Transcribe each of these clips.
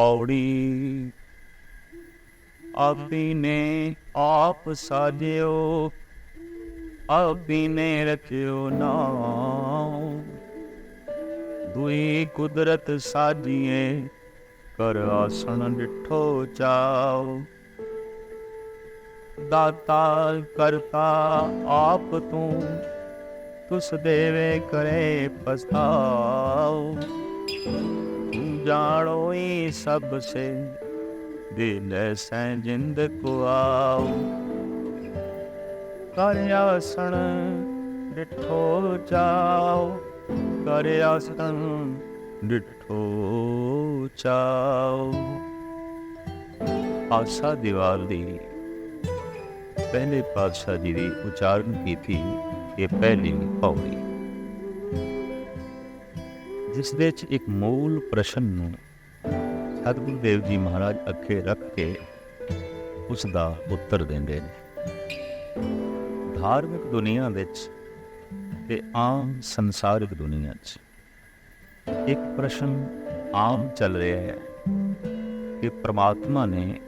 ਪੌੜੀ। ਆਪੀ ਨੇ ਆਪ ਸਾਜਿਓ ਆਪੀ ਨੇ ਰਚਿਓ ਨਾਮ ਦੁਈ ਕੁਦਰਤ ਸਾਜੀਏ, ਕਰ ਆਸਣ ਡਿਠੋ ਚਾਓ ਦਾਤਾ ਕਰਤਾ ਆਪ ਤੂੰ, ਤੁਸ ਦੇਵੇ ਕਰੇ ਪਸਤਾਓ ਤੂੰ ਜਾਣੋ ਹੀ ਸਭ ਸੇ। ਦਿਲ ਸੈ ਜਿੰਦ ਕੋ ਆਓ। ਕਰ ਆਸਣ ਡਿਠੋ ਚਾਓ। ਕਰ ਆਸਣ ਆਸਾ ਦੀਵਾਰ ਦੀ ਪਹਿਲੇ ਪਾਤਸ਼ਾਹ ਜੀ ਦੀ ਉਚਾਰਨ ਕੀਤੀ, ਇਹ ਪਹਿਲੀ ਪੌੜੀ। ਜਿਸ ਵਿੱਚ ਇੱਕ ਮੂਲ ਪ੍ਰਸ਼ਨ ਨੂੰ ਸਤਿਗੁਰੂ ਦੇਵ ਜੀ ਮਹਾਰਾਜ ਅੱਖੇ ਰੱਖ ਕੇ ਉਸ ਦਾ ਉੱਤਰ ਦਿੰਦੇ ਨੇ। ਧਾਰਮਿਕ ਦੁਨੀਆ ਵਿੱਚ ਤੇ ਆਮ ਸੰਸਾਰਿਕ ਦੁਨੀਆ 'ਚ ਇੱਕ ਪ੍ਰਸ਼ਨ ਆਮ ਚੱਲ ਰਿਹਾ ਹੈ ਕਿ ਪ੍ਰਮਾਤਮਾ ਨੇ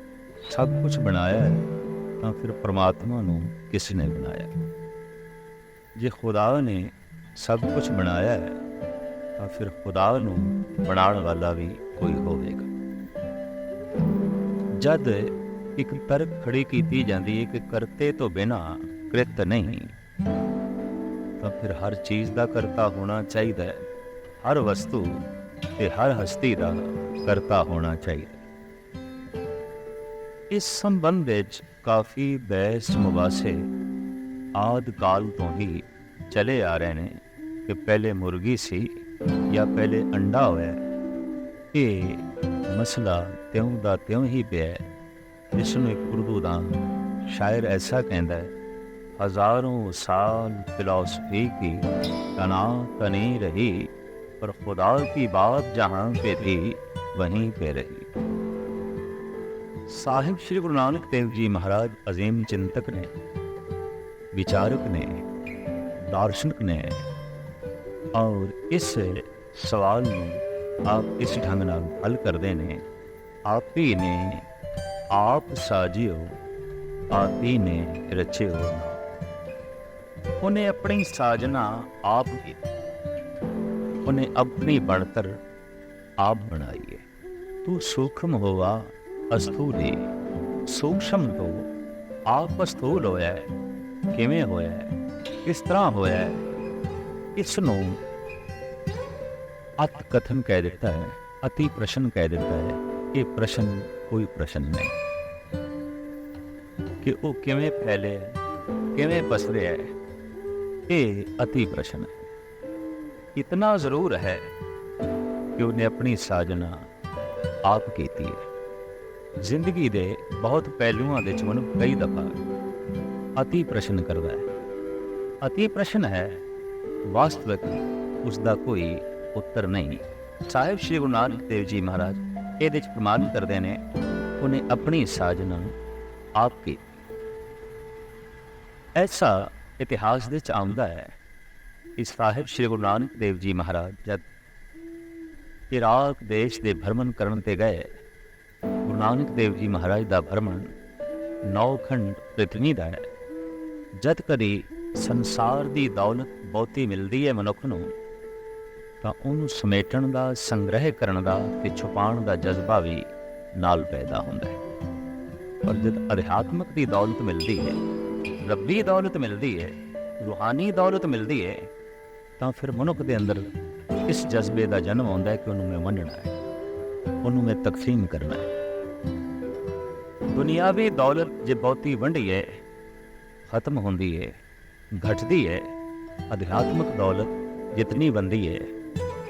ਸਭ ਕੁਝ ਬਣਾਇਆ ਹੈ, ਤਾਂ ਫਿਰ ਪ੍ਰਮਾਤਮਾ ਨੂੰ ਕਿਸ ਨੇ ਬਣਾਇਆ? ਜੇ ਖੁਦਾ ਨੇ ਸਭ ਕੁਝ ਬਣਾਇਆ ਹੈ ਤਾਂ ਫਿਰ ਖੁਦਾ ਨੂੰ ਬਣਾਉਣ ਵਾਲਾ ਵੀ ਕੋਈ ਹੋਵੇਗਾ। ਜਦ ਇੱਕ ਤਰਕ ਖੜੀ ਕੀਤੀ ਜਾਂਦੀ ਹੈ ਕਿ ਕਰਤੇ ਤੋਂ ਬਿਨਾ ਕ੍ਰਿਤ ਨਹੀਂ, ਤਾਂ ਫਿਰ ਹਰ ਚੀਜ਼ ਦਾ ਕਰਤਾ ਹੋਣਾ ਚਾਹੀਦਾ ਹੈ। ਹਰ ਵਸਤੂ ਤੇ ਹਰ ਹਸਤੀ ਦਾ ਕਰਤਾ ਹੋਣਾ ਚਾਹੀਦਾ ਇਸ ਸੰਬੰਧ ਵਿੱਚ ਕਾਫੀ ਬਹਿਸ ਮੁਬਾਸੇ ਆਦ ਕਾਲ ਤੋਂ ਹੀ ਚਲੇ ਆ ਰਹੇ ਨੇ ਕਿ ਪਹਿਲੇ ਮੁਰਗੀ ਸੀ ਜਾਂ ਪਹਿਲੇ ਅੰਡਾ ਹੋਇਆ ਇਹ ਮਸਲਾ ਤਿਉਂ ਦਾ ਤਿਉਂ ਹੀ ਪਿਆ ਜਿਸ ਨੂੰ ਇੱਕ ਉਰਦੂ ਦਾ ਸ਼ਾਇਰ ਐਸਾ ਕਹਿੰਦਾ ਹੈ, ਹਜ਼ਾਰਾਂ ਸਾਲ ਫਿਲਾਸਫੀ ਕੀ ਤਨਾ ਤਨੀ ਰਹੀ, ਪਰ ਖੁਦਾ ਕੀ ਬਾਤ ਜਹਾਂ ਪੇ ਥੀ ਵਹੀਂ ਪੇ ਰਹੀ। ਸਾਹਿਬ ਸ੍ਰੀ ਗੁਰੂ ਨਾਨਕ ਦੇਵ ਜੀ ਮਹਾਰਾਜ ਅਜ਼ੀਮ ਚਿੰਤਕ ਨੇ, ਵਿਚਾਰਕ ਨੇ, ਦਾਰਸ਼ਨਿਕ ਨੇ ਔਰ ਇਸ ਸਵਾਲ ਨੂੰ ਆਪ ਇਸ ਢੰਗ ਨਾਲ ਹੱਲ ਕਰਦੇ ਨੇ ਆਪ ਹੀ ਨੇ ਆਪ ਸਾਜਿਓ ਆਪ ਹੀ ਨੇ ਰਚਿਓ ਉਹਨੇ ਆਪਣੀ ਸਾਜਨਾ ਆਪ ਕੀਤੀ ਉਹਨੇ ਆਪਣੀ ਬਣਤਰ ਆਪ ਬਣਾਈ ਹੈ ਤੂੰ ਸੂਖਮ ਹੋਵਾ ਅਸਥੂਲੀ ਸੂਖਮ ਤੋਂ ਆਪ ਅਸਥੂਲ ਹੋਇਆ ਹੈ ਕਿਵੇਂ ਹੋਇਆ ਹੈ ਕਿਸ ਤਰ੍ਹਾਂ ਹੋਇਆ ਹੈ ਇਸ ਨੂੰ ਅਤ ਕਥਨ ਕਹਿ ਦਿੱਤਾ ਹੈ, ਅਤੀ ਪ੍ਰਸ਼ਨ ਕਹਿ ਦਿੱਤਾ ਹੈ, ਇਹ ਪ੍ਰਸ਼ਨ ਕੋਈ ਪ੍ਰਸ਼ਨ ਨਹੀਂ। ਕਿ ਉਹ ਕਿਵੇਂ ਫੈਲੇ ਹੈ, ਕਿਵੇਂ ਪਸਰਿਆ ਹੈ, ਇਹ ਅਤੀ ਪ੍ਰਸ਼ਨ ਹੈ। ਇਤਨਾ ਜ਼ਰੂਰ ਹੈ ਕਿ ਉਹਨੇ ਆਪਣੀ ਸਾਜਨਾ ਆਪ ਕੀਤੀ ਹੈ। ਜ਼ਿੰਦਗੀ ਦੇ ਬਹੁਤ ਪਹਿਲੂਆਂ ਦੇ ਵਿੱਚ ਮਨੁੱਖ ਕਈ ਦਫਾ ਅਤੀ ਪ੍ਰਸ਼ਨ ਕਰਦਾ ਹੈ ਅਤੀ ਪ੍ਰਸ਼ਨ ਹੈ ਵਾਸਤਵਿਕ ਉਸ ਦਾ ਕੋਈ ਉੱਤਰ ਨਹੀਂ। ਸਾਹਿਬ ਸ਼੍ਰੀ ਗੁਰੂ ਨਾਨਕ ਦੇਵ ਜੀ ਮਹਾਰਾਜ ਇਹਦੇ 'ਚ ਪ੍ਰਮਾਣ ਕਰਦੇ ਨੇ, ਉਹਨੇ ਆਪਣੀ ਸਾਜਨਾ ਆਪ ਕੀਤੀ ਐਸਾ ਇਤਿਹਾਸ ਦੇ ਚ ਆਉਂਦਾ ਹੈ ਕਿ ਸਾਹਿਬ ਸ਼੍ਰੀ ਗੁਰੂ ਨਾਨਕ ਦੇਵ ਜੀ ਮਹਾਰਾਜ ਜਦ ਇਰਾਕ ਦੇਸ਼ ਦੇ ਭਰਮਣ ਕਰਨ ਤੇ ਗਏ, ਗੁਰੂ ਨਾਨਕ ਦੇਵ ਜੀ ਮਹਾਰਾਜ ਦਾ ਭਰਮਣ ਨੌਖੰਡ ਪ੍ਰਿਥਵੀ ਦਾ ਹੈ। ਜਦ ਕਦੀ ਸੰਸਾਰ ਦੀ ਦੌਲਤ ਬਹੁਤੀ ਮਿਲਦੀ ਹੈ ਮਨੁੱਖ ਨੂੰ, ਤਾਂ ਉਹਨੂੰ ਸਮੇਟਣ ਦਾ, ਸੰਗ੍ਰਹਿ ਕਰਨ ਦਾ ਤੇ ਛੁਪਾਉਣ ਦਾ ਜਜ਼ਬਾ ਵੀ ਨਾਲ ਪੈਦਾ ਹੁੰਦਾ ਹੈ। ਪਰ ਜਦ ਅਧਿਆਤਮਕ ਦੀ ਦੌਲਤ ਮਿਲਦੀ ਹੈ ਰੱਬੀ ਦੌਲਤ ਮਿਲਦੀ ਹੈ ਰੂਹਾਨੀ ਦੌਲਤ ਮਿਲਦੀ ਹੈ ਤਾਂ ਫਿਰ ਮਨੁੱਖ ਦੇ ਅੰਦਰ ਇਸ ਜਜ਼ਬੇ ਦਾ ਜਨਮ ਆਉਂਦਾ ਹੈ ਕਿ ਉਹਨੂੰ ਮੈਂ ਵੰਡਣਾ ਹੈ, ਉਹਨੂੰ ਮੈਂ ਤਕਸੀਮ ਕਰਨਾ ਹੈ। ਦੁਨਿਆਵੀ ਦੌਲਤ ਜੇ ਬਹੁਤੀ ਵੰਡੀ ਹੈ ਖਤਮ ਹੁੰਦੀ ਹੈ ਘਟਦੀ ਹੈ ਅਧਿਆਤਮਕ ਦੌਲਤ ਜਿਤਨੀ ਬੰਦੀ ਹੈ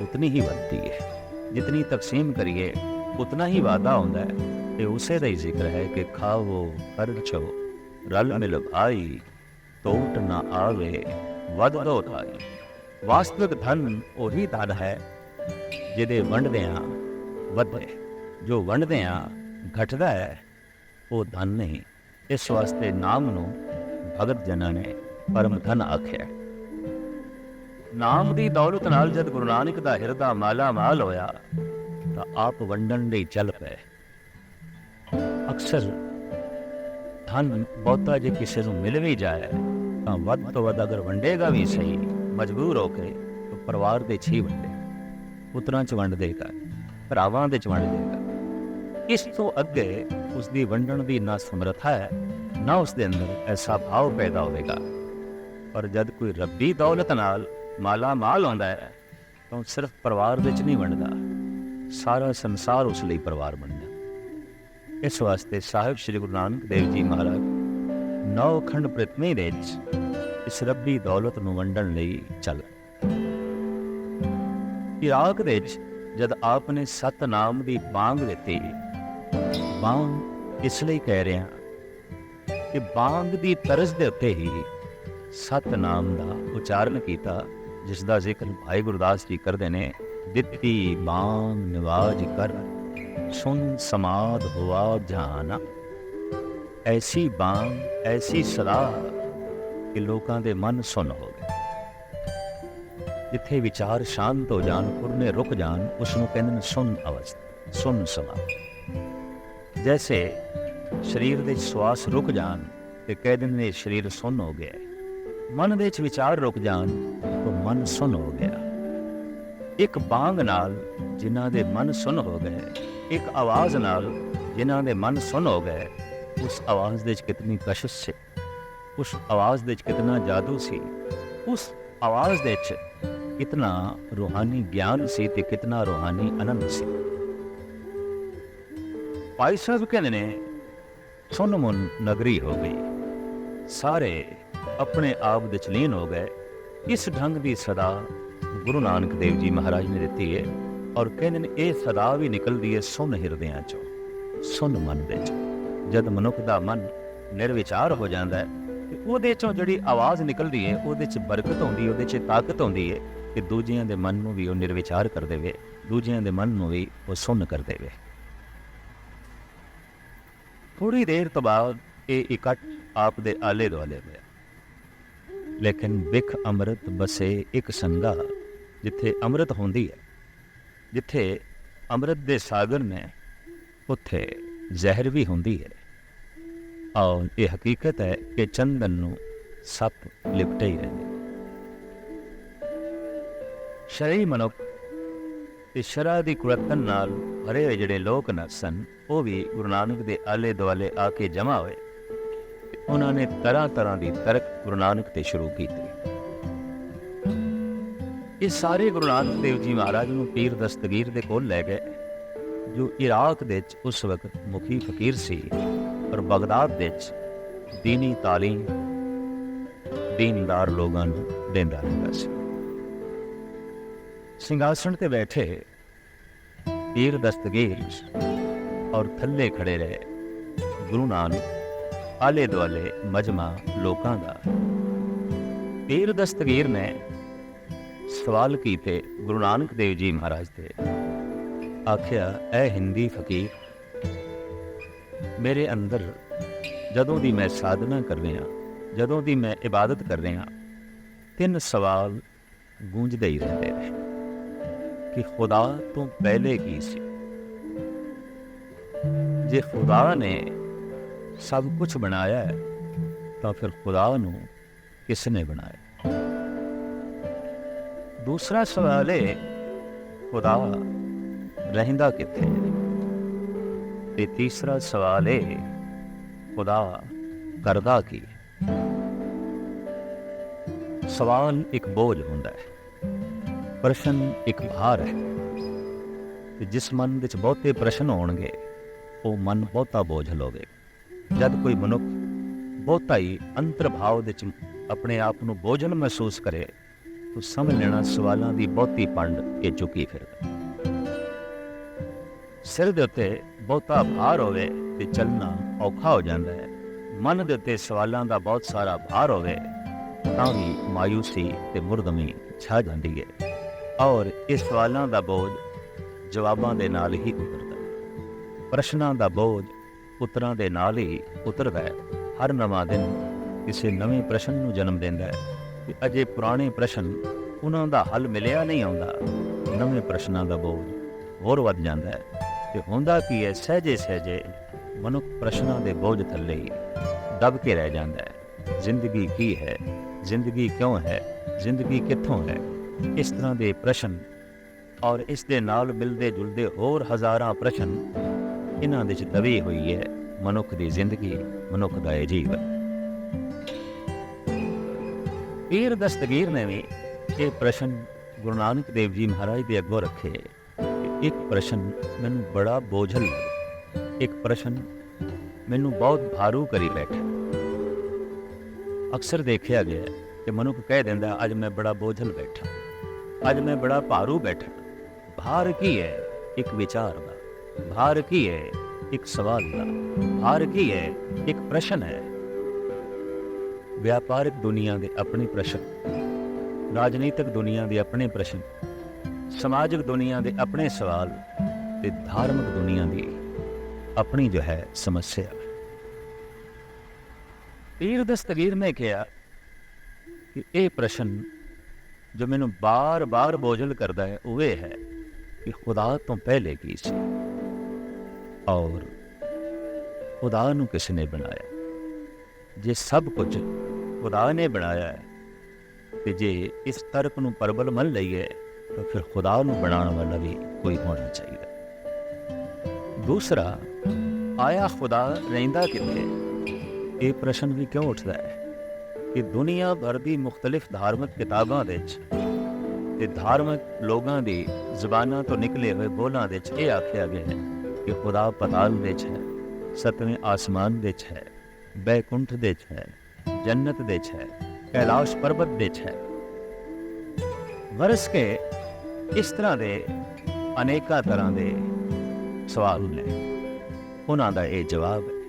ਉਤਨੀ ਹੀ ਵੱਧਦੀ ਹੈ ਜਿਤਨੀ ਤਕਸੀਮ ਕਰੀਏ, ਉਤਨਾ ਹੀ ਵਾਦਾ ਹੁੰਦਾ ਹੈ ਇਹ ਉਸੇ ਦਾ ਹੀ ਜ਼ਿਕਰ ਹੈ ਕਿ ਖਾਵੋ ਖਰਚੋ ਰਲ ਮਿਲ ਭਾਈ ਟੋਟ ਨਾ ਆਵੇ, ਵਧ ਦੋ ਥਾਈ ਵਾਸਤਵਿਕ ਧਨ ਉਹੀ ਧਨ ਹੈ ਜਿਹਦੇ ਵੰਡਦੇ ਆ ਵਧੇ। ਜੋ ਵੰਡਦੇ ਆ ਘਟਦਾ ਹੈ, ਉਹ ਧਨ ਨਹੀਂ। ਇਸ ਵਾਸਤੇ ਨਾਮ ਨੂੰ ਭਗਤ ਜਨਾਂ ਨੇ ਪਰਮ ਧਨ ਆਖਿਆ। ਨਾਮ ਦੀ ਦੌਲਤ ਨਾਲ ਜਦ ਗੁਰੂ ਨਾਨਕ ਦਾ ਹਿਰਦਾ ਮਾਲਾ ਮਾਲ ਹੋਇਆ, ਤਾਂ ਆਪ ਵੰਡਣ ਲਈ ਚੱਲ ਪਏ। ਅਕਸਰ ਧਨ ਬਹੁਤਾ ਜੇ ਕਿਸੇ ਨੂੰ ਮਿਲ ਵੀ ਜਾਏ, ਤਾਂ ਵੱਧ ਤੋਂ ਵੱਧ ਅਗਰ ਵੰਡੇਗਾ ਵੀ ਸਹੀ, ਮਜਬੂਰ ਹੋ ਕੇ ਤਾਂ ਪਰਿਵਾਰ ਦੇ ਛੇ ਵੰਡੇ, ਪੁੱਤਰਾਂ ਚ ਵੰਡ ਦੇਗਾ, ਭਰਾਵਾਂ ਦੇ ਚ ਵੰਡ ਦੇਗਾ। ਇਸ ਤੋਂ ਅੱਗੇ ਉਸ ਦੀ ਵੰਡਣ ਦੀ ਨਾ ਸਮਰੱਥਾ ਹੈ, ਨਾ ਉਸ ਦੇ ਅੰਦਰ ਐਸਾ ਭਾਵ ਪੈਦਾ ਹੋਵੇਗਾ। ਪਰ ਜਦ ਕੋਈ ਰੱਬੀ ਦੌਲਤ ਨਾਲ ਮਾਲਾ ਮਾਲ ਆਉਂਦਾ ਹੈ। ਤਾਂ ਉਹ ਸਿਰਫ ਪਰਿਵਾਰ ਵਿੱਚ ਨਹੀਂ ਵੰਡਦਾ। ਸਾਰਾ ਸੰਸਾਰ ਉਸ ਲਈ ਪਰਿਵਾਰ ਬਣਦਾ। ਇਸ ਵਾਸਤੇ ਸਾਹਿਬ ਸ੍ਰੀ ਗੁਰੂ ਨਾਨਕ ਦੇਵ ਜੀ ਮਹਾਰਾਜ ਨੌ ਖੰਡ ਪ੍ਰਤਮੇ ਦੇ ਵਿੱਚ ਇਸ ਰੱਬੀ ਦੌਲਤ ਨੂੰ ਵੰਡਣ ਲਈ ਚੱਲ। ਇਰਾਕ ਦੇ ਵਿੱਚ ਜਦ ਆਪ ਨੇ ਸਤਨਾਮ ਦੀ ਬਾਂਗ ਦਿੱਤੀ, ਬਾਂਗ ਇਸ ਲਈ ਕਹਿ ਰਿਹਾ ਕਿ ਬਾਂਗ ਦੀ ਤਰਜ਼ ਦੇ ਉੱਤੇ ਹੀ ਸਤਨਾਮ ਦਾ ਉਚਾਰਨ ਕੀਤਾ ਜਿਸ ਦਾ ਜ਼ਿਕਰ ਭਾਈ ਗੁਰਦਾਸ ਜੀ ਕਰਦੇ ਨੇ, ਦਿੱਤੀ ਬਾਂਗ ਨਿਵਾਜ ਕਰ, ਸੁਨ ਸਮਾਦ ਹੁਆ ਜਾਨਾ। ਐਸੀ ਬਾਂਗ ਐਸੀ ਸਦਾ ਕਿ ਲੋਕਾਂ ਦੇ ਮਨ ਸੁਨ ਹੋ ਗਏ। ਜਿੱਥੇ ਵਿਚਾਰ ਸ਼ਾਂਤ ਹੋ ਜਾਣ ਪੁਰਨੇ ਰੁਕ ਜਾਣ ਉਸ ਨੂੰ ਕਹਿੰਦੇ ਨੇ ਸੁਨ ਅਵਸਥਾ, ਸੁਨ ਸਮਾ। ਜੈਸੇ ਸਰੀਰ ਦੇ ਸਵਾਸ ਰੁਕ ਜਾਣ ਤੇ ਕਹਿ ਦਿੰਦੇ ਨੇ ਸਰੀਰ ਸੁਨ ਹੋ ਗਿਆ ਮਨ ਦੇ ਵਿੱਚ ਵਿਚਾਰ ਰੁਕ ਜਾਣ ਮਨ ਸੁਨ ਹੋ ਗਿਆ। ਇੱਕ ਬਾਂਗ ਨਾਲ ਜਿਨ੍ਹਾਂ ਦੇ ਮਨ ਸੁਨ ਹੋ ਗਏ, ਇੱਕ ਆਵਾਜ਼ ਨਾਲ ਜਿਨ੍ਹਾਂ ਦੇ ਮਨ ਸੁਨ ਹੋ ਗਏ, ਉਸ ਆਵਾਜ਼ ਦੇ ਵਿੱਚ ਕਿਤਨੀ ਕਸ਼ਿਸ਼ ਸੀ, ਉਸ ਆਵਾਜ਼ ਦੇ ਵਿੱਚ ਕਿਤਨਾ ਜਾਦੂ ਸੀ, ਉਸ ਆਵਾਜ਼ ਦੇ ਵਿੱਚ ਕਿਤਨਾ ਰੂਹਾਨੀ ਗਿਆਨ ਸੀ ਤੇ ਕਿਤਨਾ ਰੂਹਾਨੀ ਆਨੰਦ ਸੀ। ਭਾਈ ਸਾਹਿਬ ਕਹਿੰਦੇ ਨੇ ਸੁਨਮੁਨ ਨਗਰੀ ਹੋ ਗਈ, ਸਾਰੇ ਆਪਣੇ ਆਪ ਦੇ ਚਲੀਨ ਹੋ ਗਏ ਇਸ ਢੰਗ ਦੀ ਸਦਾ ਗੁਰੂ ਨਾਨਕ ਦੇਵ ਜੀ ਮਹਾਰਾਜ ਨੇ ਦਿੱਤੀ ਹੈ ਔਰ ਕਹਿੰਦੇ ਨੇ, ਇਹ ਸਦਾ ਵੀ ਨਿਕਲਦੀ ਹੈ ਸੁਨ ਹਿਰਦਿਆਂ ਚੋਂ, ਸੁਨ ਮਨ ਵਿੱਚ ਜਦ ਮਨੁੱਖ ਦਾ ਮਨ ਨਿਰਵਿਚਾਰ ਹੋ ਜਾਂਦਾ ਹੈ ਤੇ ਉਹਦੇ ਚੋਂ ਜਿਹੜੀ ਆਵਾਜ਼ ਨਿਕਲਦੀ ਹੈ ਉਹਦੇ 'ਚ ਬਰਕਤ ਆਉਂਦੀ ਹੈ ਉਹਦੇ 'ਚ ਤਾਕਤ ਆਉਂਦੀ ਹੈ ਕਿ ਦੂਜਿਆਂ ਦੇ ਮਨ ਨੂੰ ਵੀ ਉਹ ਨਿਰਵਿਚਾਰ ਕਰ ਦੇਵੇ, ਦੂਜਿਆਂ ਦੇ ਮਨ ਨੂੰ ਵੀ ਉਹ ਸੁਣ ਕਰ ਦੇਵੇ। ਥੋੜੀ ਦੇਰ ਤੋਂ ਬਾਅਦ ਇਹ ਇਕੱਠ ਆਪ ਦੇ ਆਲੇ ਦੁਆਲੇ ਹੋਇਆ। ਲੇਕਿਨ ਬਿਖ ਅੰਮ੍ਰਿਤ ਬਸੇ ਇੱਕ ਸੰਗਾ ਜਿੱਥੇ ਅੰਮ੍ਰਿਤ ਹੁੰਦੀ ਹੈ, ਜਿੱਥੇ ਅੰਮ੍ਰਿਤ ਦੇ ਸਾਗਰ ਨੇ, ਉੱਥੇ ਜ਼ਹਿਰ ਵੀ ਹੁੰਦੀ ਹੈ। ਔਰ ਇਹ ਹਕੀਕਤ ਹੈ ਕਿ ਚੰਦਨ ਨੂੰ ਸੱਪ ਲਿਪਟੇ ਹੀ ਰਹਿੰਦੇ ਸ਼ਰੀ ਮਨੁੱਖ ਤੇ ਸ਼ਰਾ ਦੀ ਕੁਰਤਨ ਨਾਲ ਭਰੇ ਹੋਏ ਜਿਹੜੇ ਲੋਕ ਨਾ ਸਨ, ਉਹ ਵੀ ਗੁਰੂ ਨਾਨਕ ਦੇ ਆਲੇ ਦੁਆਲੇ ਆ ਕੇ ਜਮਾ ਹੋਏ। ਉਹਨਾਂ ਨੇ ਤਰ੍ਹਾਂ ਤਰ੍ਹਾਂ ਦੀ ਤਰਕ ਗੁਰੂ ਨਾਨਕ ਤੇ ਸ਼ੁਰੂ ਕੀਤੀ ਇਹ ਸਾਰੇ ਗੁਰੂ ਨਾਨਕ ਦੇਵ ਜੀ ਮਹਾਰਾਜ ਨੂੰ ਪੀਰ ਦਸਤਗੀਰ ਦੇ ਕੋਲ ਲੈ ਗਏ ਜੋ ਇਰਾਕ ਦੇ ਵਿੱਚ ਉਸ ਵਕਤ ਮੁਖੀ ਫਕੀਰ ਸੀ ਪਰ ਬਗਦਾਦ ਦੇ ਵਿੱਚ دینی ਤਾਲੀਮ ਦੀਨਦਾਰ ਲੋਕਾਂ ਨੂੰ ਦਿੰਦਾ ਰਹਿੰਦਾ ਸੀ ਸਿੰਘਾਸਣ ਤੇ ਬੈਠੇ ਪੀਰ ਦਸਤਗੀਰ ਔਰ ਥੱਲੇ ਖੜੇ ਰਹੇ ਗੁਰੂ ਨਾਨਕ ਆਲੇ ਦੁਆਲੇ ਮਜਮਾ ਲੋਕਾਂ ਦਾ। ਪੀਰ ਦਸਤਗੀਰ ਨੇ ਸਵਾਲ ਕੀਤੇ ਗੁਰੂ ਨਾਨਕ ਦੇਵ ਜੀ ਮਹਾਰਾਜ ਤੇ। ਆਖਿਆ, ਐ ਹਿੰਦੀ ਫਕੀਰ, ਮੇਰੇ ਅੰਦਰ ਜਦੋਂ ਦੀ ਮੈਂ ਸਾਧਨਾ ਕਰ ਰਿਹਾ ਜਦੋਂ ਦੀ ਮੈਂ ਇਬਾਦਤ ਕਰ ਰਿਹਾ ਤਿੰਨ ਸਵਾਲ ਗੂੰਜਦੇ ਹੀ ਰਹਿੰਦੇ ਨੇ ਕਿ ਖੁਦਾ ਤੋਂ ਪਹਿਲੇ ਕੀ ਸੀ? ਜੇ ਖੁਦਾ ਨੇ ਸਭ ਕੁਝ ਬਣਾਇਆ ਹੈ, ਤਾਂ ਫਿਰ ਖੁਦਾ ਨੂੰ ਕਿਸ ਨੇ ਬਣਾਇਆ? ਦੂਸਰਾ ਸਵਾਲ ਹੈ ਖੁਦਾ ਰਹਿੰਦਾ ਕਿੱਥੇ ਤੇ ਤੀਸਰਾ ਸਵਾਲ ਹੈ ਖੁਦਾ ਕਰਦਾ ਕੀ ਸਵਾਲ ਇੱਕ ਬੋਝ ਹੁੰਦਾ ਹੈ, ਪ੍ਰਸ਼ਨ ਇੱਕ ਭਾਰ ਹੈ। ਤੇ ਜਿਸ ਮਨ ਵਿੱਚ ਬਹੁਤੇ ਪ੍ਰਸ਼ਨ ਹੋਣਗੇ, ਉਹ ਮਨ ਬਹੁਤਾ ਬੋਝ ਲਵੇ ਜਦ ਕੋਈ ਮਨੁੱਖ ਬਹੁਤਾ ਹੀ ਅੰਤਰਭਾਵ ਦੇ ਵਿੱਚ ਆਪਣੇ ਆਪ ਨੂੰ ਬੋਝਲ ਮਹਿਸੂਸ ਕਰੇ, ਤਾਂ ਸਮਝ ਲੈਣਾ ਸਵਾਲਾਂ ਦੀ ਬਹੁਤੀ ਪੰਡ ਇਹ ਚੁੱਕੀ ਫਿਰਦਾ। ਸਿਰ ਦੇ ਉੱਤੇ ਬਹੁਤਾ ਭਾਰ ਹੋਵੇ ਤੇ ਚੱਲਣਾ ਔਖਾ ਹੋ ਜਾਂਦਾ ਹੈ। ਮਨ ਦੇ ਉੱਤੇ ਸਵਾਲਾਂ ਦਾ ਬਹੁਤ ਸਾਰਾ ਭਾਰ ਹੋਵੇ, ਤਾਂ ਵੀ ਮਾਇੂਸੀ ਤੇ ਮੁਰਦਮੀ ਛਾ ਜਾਂਦੀ ਹੈ। ਔਰ ਇਹ ਸਵਾਲਾਂ ਦਾ ਬੋਝ ਜਵਾਬਾਂ ਦੇ ਨਾਲ ਹੀ ਉਤਰਦਾ ਹੈ। ਪ੍ਰਸ਼ਨਾਂ ਦਾ ਬੋਝ ਪੁੱਤਰਾਂ ਦੇ ਨਾਲ ਹੀ ਉਤਰਦਾ ਹੈ। ਹਰ ਨਵਾਂ ਦਿਨ ਕਿਸੇ ਨਵੇਂ ਪ੍ਰਸ਼ਨ ਨੂੰ ਜਨਮ ਦਿੰਦਾ ਹੈ ਕਿ ਅਜੇ ਪੁਰਾਣੇ ਪ੍ਰਸ਼ਨ ਉਹਨਾਂ ਦਾ ਹੱਲ ਮਿਲਿਆ ਨਹੀਂ ਆਉਂਦਾ। ਨਵੇਂ ਪ੍ਰਸ਼ਨਾਂ ਦਾ ਬੋਝ ਹੋਰ ਵੱਧ ਜਾਂਦਾ ਹੈ ਤੇ ਹੁੰਦਾ ਕੀ ਹੈ ਸਹਜੇ ਸਹਜੇ ਮਨੁੱਖ ਪ੍ਰਸ਼ਨਾਂ ਦੇ ਬੋਝ ਥੱਲੇ ਹੀ ਦਬ ਕੇ ਰਹਿ ਜਾਂਦਾ ਹੈ। ਜ਼ਿੰਦਗੀ ਕੀ ਹੈ? ਜ਼ਿੰਦਗੀ ਕਿਉਂ ਹੈ? ਜ਼ਿੰਦਗੀ ਕਿੱਥੋਂ ਹੈ? ਇਸ ਤਰ੍ਹਾਂ ਦੇ ਪ੍ਰਸ਼ਨ ਔਰ ਇਸ ਦੇ ਨਾਲ ਮਿਲਦੇ ਜੁਲਦੇ ਹੋਰ ਹਜ਼ਾਰਾਂ ਪ੍ਰਸ਼ਨ ਇਹਨਾਂ ਦੇ ਚ ਦਬੀ ਹੋਈ ਹੈ ਮਨੁੱਖ ਦੀ ਜ਼ਿੰਦਗੀ, ਮਨੁੱਖ ਦਾ ਇਹ ਜੀਵਨ। ਪੀਰ ਦਸਤਗੀਰ ਨੇ ਵੀ ਇਹ ਪ੍ਰਸ਼ਨ ਗੁਰੂ ਨਾਨਕ ਦੇਵ ਜੀ ਮਹਾਰਾਜ ਦੇ ਅੱਗੋਂ ਰੱਖੇ। ਇੱਕ ਪ੍ਰਸ਼ਨ ਮੈਨੂੰ ਬੜਾ ਬੋਝਲ ਇੱਕ ਪ੍ਰਸ਼ਨ ਮੈਨੂੰ ਬਹੁਤ ਭਾਰੂ ਕਰੀ ਬੈਠਾ। ਅਕਸਰ ਦੇਖਿਆ ਗਿਆ ਕਿ ਮਨੁੱਖ ਕਹਿ ਦਿੰਦਾ, ਅੱਜ ਮੈਂ ਬੜਾ ਬੋਝਲ ਬੈਠਾ। ਅੱਜ ਮੈਂ ਬੜਾ ਭਾਰੂ ਬੈਠਾ। ਭਾਰ ਕੀ ਹੈ? ਇੱਕ ਵਿਚਾਰ ਦਾ। ਭਾਰ ਕੀ ਹੈ ਇੱਕ ਸਵਾਲ ਦਾ ਭਾਰ ਕੀ ਹੈ ਇੱਕ ਪ੍ਰਸ਼ਨ ਹੈ ਵਿਆਪਾਰਿਕ ਦੁਨੀਆ ਦੇ ਆਪਣੇ ਪ੍ਰਸ਼ਨ ਰਾਜਨੀਤਿਕ ਦੁਨੀਆ ਦੇ ਆਪਣੇ ਪ੍ਰਸ਼ਨ ਸਮਾਜਿਕ ਦੁਨੀਆ ਦੇ ਆਪਣੇ ਸਵਾਲ ਤੇ ਧਾਰਮਿਕ ਦੁਨੀਆ ਦੀ ਆਪਣੀ ਜੋ ਹੈ ਸਮੱਸਿਆ ਪੀਰ ਦਸਤਗੀਰ ਨੇ ਕਿਹਾ ਕਿ ਇਹ ਪ੍ਰਸ਼ਨ ਜੋ ਮੈਨੂੰ ਬਾਰ-ਬਾਰ ਬੋਝਲ ਕਰਦਾ ਹੈ ਉਹ ਇਹ ਹੈ ਕਿ ਖੁਦਾ ਤੋਂ ਪਹਿਲੇ ਕੀ ਸੀ ਔਰ ਖੁਦਾ ਨੂੰ ਕਿਸ ਨੇ ਬਣਾਇਆ। ਜੇ ਸਭ ਕੁਝ ਖੁਦਾ ਨੇ ਬਣਾਇਆ ਹੈ, ਤੇ ਜੇ ਇਸ ਤਰਕ ਨੂੰ ਪਰਬਲ ਮੰਨ ਲਈਏ, ਤਾਂ ਫਿਰ ਖੁਦਾ ਨੂੰ ਬਣਾਉਣ ਵਾਲਾ ਵੀ ਕੋਈ ਹੋਣਾ ਚਾਹੀਦਾ। ਦੂਸਰਾ, ਆਇਆ ਖੁਦਾ ਰਹਿੰਦਾ ਕਿੱਥੇ? ਇਹ ਪ੍ਰਸ਼ਨ ਵੀ ਕਿਉਂ ਉੱਠਦਾ ਹੈ? ਕਿ ਦੁਨੀਆ ਭਰ ਦੀ ਮੁxtਲਿਫ ਧਾਰਮਿਕ ਕਿਤਾਬਾਂ ਵਿੱਚ ਤੇ ਧਾਰਮਿਕ ਲੋਕਾਂ ਦੀ ਜ਼ੁਬਾਨਾਂ ਤੋਂ ਨਿਕਲੇ ਹੋਏ ਬੋਲਾਂ ਵਿੱਚ ਇਹ ਆਖਿਆ ਗਿਆ ਹੈ ਕਿ ਖੁਦਾ ਪਤਾਲ ਵਿੱਚ ਹੈ, ਸਤਵੇਂ ਆਸਮਾਨ ਦੇ ਵਿੱਚ ਹੈ, ਬੈਕੁੰਠ ਵਿੱਚ ਹੈ, ਜੰਨਤ ਦੇ ਵਿੱਚ ਹੈ, ਕੈਲਾਸ਼ ਪਰਬਤ ਦੇ ਵਿੱਚ ਹੈ। ਵਰਸ ਕੇ ਇਸ ਤਰ੍ਹਾਂ ਦੇ ਅਨੇਕਾਂ ਤਰ੍ਹਾਂ ਦੇ ਸਵਾਲ ਨੇ। ਉਹਨਾਂ ਦਾ ਇਹ ਜਵਾਬ ਹੈ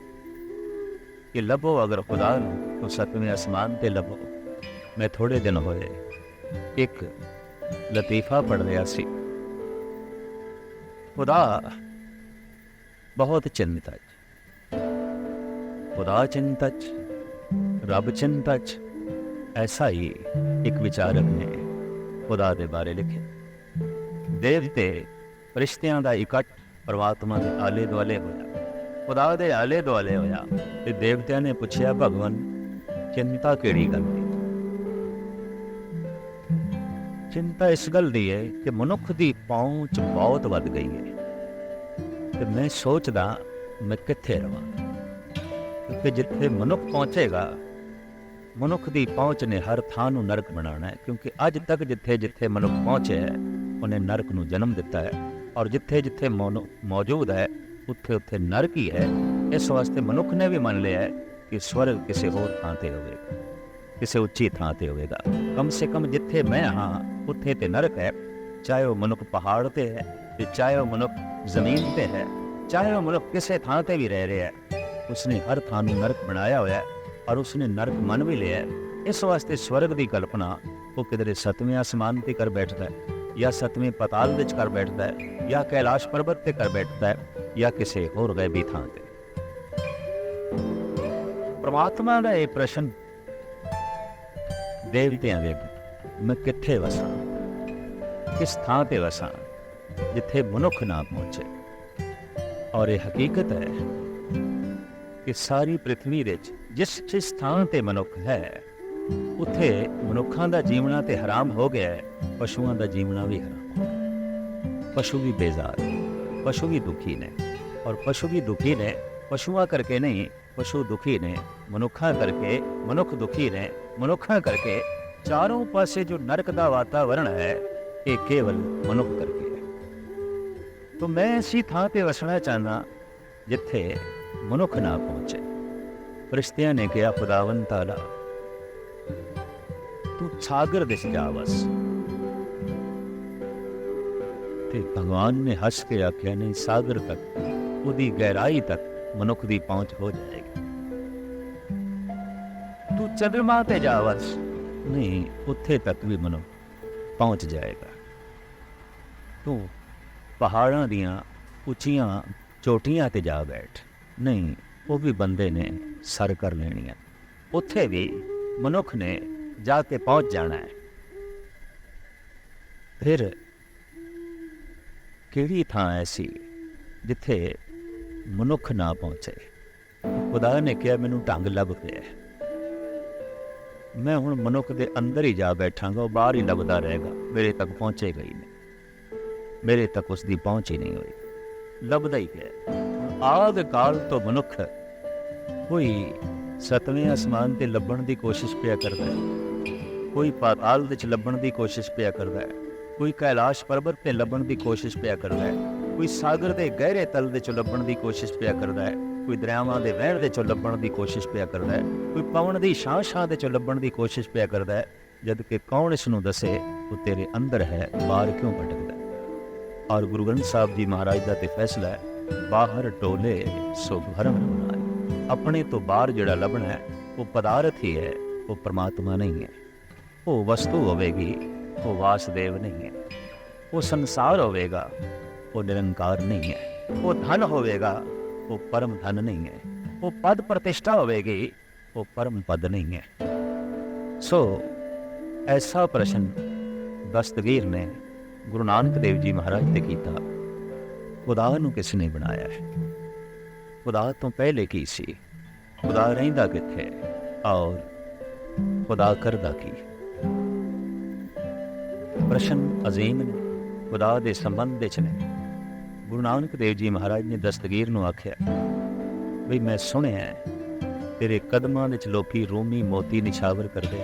ਕਿ ਲੱਭੋ ਅਗਰ ਖੁਦਾ ਨੂੰ ਤਾਂ ਸਤਵੇਂ ਅਸਮਾਨ ਤੇ ਲੱਭੋ। ਮੈਂ ਥੋੜੇ ਦਿਨ ਹੋਏ ਇੱਕ ਲਤੀਫਾ ਪੜ ਰਿਹਾ ਸੀ। ਖੁਦਾ ਬਹੁਤ ਚਿੰਤਾ ਚ ਖੁਦਾ ਚਿੰਤਾ ਚ ਰੱਬ ਚਿੰਤਾ ਚ ਐਸਾ ਹੀ ਇੱਕ ਵਿਚਾਰਕ ਨੇ ਖੁਦਾ ਦੇ ਬਾਰੇ ਲਿਖਿਆ। ਦੇਵਤੇ ਰਿਸ਼ਤਿਆਂ ਦਾ ਇਕੱਠ ਪਰਮਾਤਮਾ ਦੇ ਆਲੇ ਦੁਆਲੇ ਹੋਇਆ। ਖੁਦਾ ਦੇ ਆਲੇ ਦੁਆਲੇ ਹੋਇਆ ਤੇ ਦੇਵਤਿਆਂ ਨੇ ਪੁੱਛਿਆ, ਭਗਵਾਨ, ਚਿੰਤਾ ਕਿਹੜੀ ਗੱਲ ਦੀ? ਚਿੰਤਾ ਇਸ ਗੱਲ ਦੀ ਹੈ ਕਿ ਮਨੁੱਖ ਦੀ ਪਹੁੰਚ ਬਹੁਤ ਵੱਧ ਗਈ ਹੈ। ਤੇ ਮੈਂ ਸੋਚਦਾ ਮੈਂ ਕਿੱਥੇ ਰਵਾਂ, ਕਿਉਂਕਿ ਜਿੱਥੇ ਮਨੁੱਖ ਪਹੁੰਚੇਗਾ, ਮਨੁੱਖ ਦੀ ਪਹੁੰਚ ਨੇ ਹਰ ਥਾਂ ਨੂੰ ਨਰਕ ਬਣਾਉਣਾ ਹੈ, ਕਿਉਂਕਿ ਅੱਜ ਤੱਕ ਜਿੱਥੇ ਜਿੱਥੇ ਮਨੁੱਖ ਪਹੁੰਚਿਆ ਹੈ, ਉਹਨੇ ਨਰਕ ਨੂੰ ਜਨਮ ਦਿੱਤਾ ਹੈ, ਔਰ ਜਿੱਥੇ ਜਿੱਥੇ ਮਨੁ- ਮੌਜੂਦ ਹੈ, ਉੱਥੇ ਉੱਥੇ ਨਰਕ ਹੀ ਹੈ। ਇਸ ਵਾਸਤੇ ਮਨੁੱਖ ਨੇ ਵੀ ਮੰਨ ਲਿਆ ਹੈ ਕਿ ਸਵਰਗ ਕਿਸੇ ਹੋਰ ਥਾਂ ਤੇ ਹੋਵੇਗਾ, ਕਿਸੇ ਉੱਚੀ ਥਾਂ ਤੇ ਹੋਵੇਗਾ। ਕਮ ਸੇ ਕਮ ਜਿੱਥੇ ਮੈਂ ਹਾਂ, ਉੱਥੇ ਤੇ ਨਰਕ ਹੈ ਚਾਹੇ ਉਹ ਮਨੁੱਖ ਪਹਾੜ ਤੇ ਹੈ ਤੇ ਚਾਹੇ ਉਹ ਮਨੁੱਖ ਜ਼ਮੀਨ ਤੇ ਹੈ, ਚਾਹੇ ਉਹ ਮਨੁੱਖ ਕਿਸੇ ਥਾਂ ਤੇ ਵੀ ਰਹਿ ਰਿਹਾ ਹੈ। ਉਸਨੇ ਹਰ ਥਾਂ ਨੂੰ ਨਰਕ ਬਣਾਇਆ ਹੋਇਆ ਹੈ ਔਰ ਉਸਨੇ ਨਰਕ ਮਨ ਵੀ ਲਿਆ ਇਸ ਵਾਸਤੇ ਸਵਰਗ ਦੀ ਕਲਪਨਾ ਉਹ ਕਿਧਰੇ ਸਤਵੇਂ ਆਸਮਾਨ ਤੇ ਕਰ ਬੈਠਦਾ ਹੈ ਜਾਂ ਸਤਵੇਂ ਪਤਾਲ ਵਿੱਚ ਕਰ ਬੈਠਦਾ ਹੈ ਜਾਂ ਕੈਲਾਸ਼ ਪਰਬਤ ਤੇ ਕਰ ਬੈਠਦਾ ਹੈ ਜਾਂ ਕਿਸੇ ਹੋਰ ਗੈਬੀ ਥਾਂ ਤੇ। ਪ੍ਰਮਾਤਮਾ ਦਾ ਇਹ ਪ੍ਰਸ਼ਨ ਦੇਵਤਿਆਂ ਦੇ ਮੈਂ ਕਿੱਥੇ ਵਸਾਂ? ਕਿਸ ਥਾਂ ਤੇ ਵਸਾਂ, ਜਿੱਥੇ ਮਨੁੱਖ ਨਾ ਪਹੁੰਚੇ। ਔਰ ਇਹ ਹਕੀਕਤ ਹੈ ਕਿ ਸਾਰੀ ਪ੍ਰithvi ਵਿੱਚ ਜਿਸ ਜਿਸ ਥਾਂ ਤੇ ਮਨੁੱਖ ਹੈ, ਉੱਥੇ ਮਨੁੱਖਾਂ ਦਾ ਜੀਵਣਾ ਤੇ ਹਰਾਮ ਹੋ ਗਿਆ ਹੈ, ਪਸ਼ੂਆਂ ਦਾ ਜੀਵਣਾ ਵੀ ਹਰਾਮ ਪਸ਼ੂ ਵੀ ਬੇਜ਼ਾਰ ਪਸ਼ੂ ਵੀ ਦੁਖੀ ਨੇ, ਔਰ ਪਸ਼ੂ ਵੀ ਦੁਖੀ ਨੇ, ਪਸ਼ੂਆਂ ਕਰਕੇ ਨਹੀਂ, ਪਸ਼ੂ ਦੁਖੀ ਨੇ, ਮਨੁੱਖਾਂ ਕਰਕੇ, ਮਨੁੱਖ ਦੁਖੀ ਨੇ, ਮਨੁੱਖਾਂ ਕਰਕੇ ਚਾਰੋਂ ਪਾਸੇ ਜੋ ਨਰਕ ਦਾ ਵਾਤਾਵਰਣ ਹੈ ਇਹ ਕੇਵਲ ਮਨੁੱਖ ਕਰਕੇ ਹੈ ਤਾਂ ਮੈਂ ਐਸੀ ਥਾਂ ਤੇ ਵਸਣਾ ਚਾਹੁੰਦਾ ਜਿੱਥੇ ਮਨੁੱਖ ਨਾ ਪਹੁੰਚੇ ਫਰਿਸ਼ਤਿਆਂ ਨੇ ਕਿਹਾ ਖੁਦਾਵੰ ਤਾਲਾ ਤੂੰ ਸਾਗਰ ਦਿਸ ਜਾ ਵਸ ਤੇ ਭਗਵਾਨ ਨੇ ਹੱਸ ਕੇ ਆਖਿਆ ਨਹੀਂ ਸਾਗਰ ਤੱਕ ਉਹਦੀ ਗਹਿਰਾਈ ਤੱਕ ਮਨੁੱਖ ਦੀ ਪਹੁੰਚ ਹੋ ਜਾਏਗੀ ਤੂੰ ਚੰਦਰਮਾ ਤੇ ਜਾ ਵਸ ਨਹੀਂ ਉੱਥੇ ਤੱਕ ਵੀ ਮਨੁੱਖ ਪਹੁੰਚ ਜਾਏਗਾ। ਤੂੰ ਪਹਾੜਾਂ ਦੀਆਂ ਉੱਚੀਆਂ ਚੋਟੀਆਂ ਤੇ ਜਾ ਬੈਠ। ਨਹੀਂ, ਉਹ ਵੀ ਬੰਦੇ ਨੇ ਸਰ ਕਰ ਲੈਣੀਆਂ। ਉੱਥੇ ਵੀ ਮਨੁੱਖ ਨੇ ਜਾ ਕੇ ਪਹੁੰਚ ਜਾਣਾ ਹੈ। ਫਿਰ ਕਿਹੜੀ ਥਾਂ ਐਸੀ ਜਿੱਥੇ ਮਨੁੱਖ ਨਾ ਪਹੁੰਚੇ? ਖੁਦਾ ਨੇ ਕਿਹਾ ਮੈਨੂੰ ਢੰਗ ਲੱਭ ਪਿਆ ਮੈਂ ਹੁਣ ਮਨੁੱਖ ਦੇ ਅੰਦਰ ਹੀ ਜਾ ਬੈਠਾਂਗਾ, ਉਹ ਬਾਹਰ ਹੀ ਲੱਭਦਾ ਰਹੇਗਾ। ਮੇਰੇ ਤੱਕ ਪਹੁੰਚੇਗਾ ਹੀ ਨਹੀਂ। ਮੇਰੇ ਤੱਕ ਉਸ ਦੀ ਪਹੁੰਚ ਹੀ ਨਹੀਂ ਹੋਈ। ਲੱਭਦਾ ਹੀ ਹੈ। ਆਦ ਕਾਲ ਤੋਂ ਮਨੁੱਖ ਕੋਈ ਸਤਵੇਂ ਅਸਮਾਨ ਤੇ ਲੱਭਣ ਦੀ ਕੋਸ਼ਿਸ਼ ਪਿਆ ਕਰਦਾ ਹੈ। ਕੋਈ ਪਾਤਾਲ ਵਿੱਚ ਲੱਭਣ ਦੀ ਕੋਸ਼ਿਸ਼ ਪਿਆ ਕਰਦਾ ਹੈ। ਕੋਈ ਕੈਲਾਸ਼ ਪਰਬਤ ਤੇ ਲੱਭਣ ਦੀ ਕੋਸ਼ਿਸ਼ ਪਿਆ ਕਰਦਾ ਹੈ। ਕੋਈ ਸਾਗਰ ਦੇ ਗਹਿਰੇ ਤਲ ਦੇ ਚ ਲੱਭਣ ਦੀ ਕੋਸ਼ਿਸ਼ ਪਿਆ ਕਰਦਾ ਹੈ। ਕੋਈ ਦਰਿਆਵਾਂ ਦੇ ਵਹਿਣ ਦੇ ਚੋਂ ਲੱਭਣ ਦੀ ਕੋਸ਼ਿਸ਼ ਪਿਆ ਕਰਦਾ ਹੈ, ਕੋਈ ਪਵਨ ਦੀ ਛਾਂ ਛਾਂ ਦੇ ਚੋਂ ਲੱਭਣ ਦੀ ਕੋਸ਼ਿਸ਼ ਪਿਆ ਕਰਦਾ ਹੈ, ਜਦ ਕਿ ਕੌਣ ਇਸ ਨੂੰ ਦੱਸੇ ਉਹ ਤੇਰੇ ਅੰਦਰ ਹੈ, ਬਾਹਰ ਕਿਉਂ ਭਟਕਦਾ ਔਰ ਗੁਰੂ ਗ੍ਰੰਥ ਸਾਹਿਬ ਜੀ ਮਹਾਰਾਜ ਦਾ ਤੇ ਫੈਸਲਾ ਹੈ, ਬਾਹਰ ਟੋਲੇ ਸੋ ਭਰਮ ਬਣਾਏ ਆਪਣੇ ਤੋਂ ਬਾਹਰ ਜਿਹੜਾ ਲੱਭਣਾ ਹੈ, ਉਹ ਪਦਾਰਥ ਹੀ ਹੈ, ਉਹ ਪ੍ਰਮਾਤਮਾ ਨਹੀਂ ਹੈ। ਉਹ ਵਸਤੂ ਹੋਵੇਗੀ, ਉਹ ਵਾਸਦੇਵ ਨਹੀਂ ਹੈ। ਉਹ ਸੰਸਾਰ ਹੋਵੇਗਾ, ਉਹ ਨਿਰੰਕਾਰ ਨਹੀਂ ਹੈ। ਉਹ ਧਨ ਹੋਵੇਗਾ ਉਹ ਪਰਮ ਧਨ ਨਹੀਂ ਹੈ। ਉਹ ਪਦ ਪ੍ਰਤਿਸ਼ਠਾ ਹੋਵੇਗੀ, ਉਹ ਪਰਮ ਪਦ ਨਹੀਂ ਹੈ। ਸੋ ਐਸਾ ਪ੍ਰਸ਼ਨ ਦਸਤਗੀਰ ਨੇ ਗੁਰੂ ਨਾਨਕ ਦੇਵ ਜੀ ਮਹਾਰਾਜ ਤੇ ਕੀਤਾ। ਖੁਦਾ ਨੂੰ ਕਿਸ ਨੇ ਬਣਾਇਆ? ਹੈ ਖੁਦਾ ਤੋਂ ਪਹਿਲੇ ਕੀ ਸੀ? ਖੁਦਾ ਰਹਿੰਦਾ ਕਿੱਥੇ? ਔਰ ਖੁਦਾ ਕਰਦਾ ਕੀ? ਪ੍ਰਸ਼ਨ ਅਜ਼ੀਮ ਨੇ ਖੁਦਾ ਦੇ ਸੰਬੰਧ ਵਿੱਚ ਨੇ। ਗੁਰੂ ਨਾਨਕ ਦੇਵ ਜੀ ਮਹਾਰਾਜ ਨੇ ਦਸਤਗੀਰ ਨੂੰ ਆਖਿਆ ਵੀ ਮੈਂ ਸੁਣਿਆ ਤੇਰੇ ਕਦਮਾਂ ਵਿੱਚ ਲੋਕੀ ਰੂਮੀ ਮੋਤੀ ਨਿਛਾਵਰ ਕਰਦੇ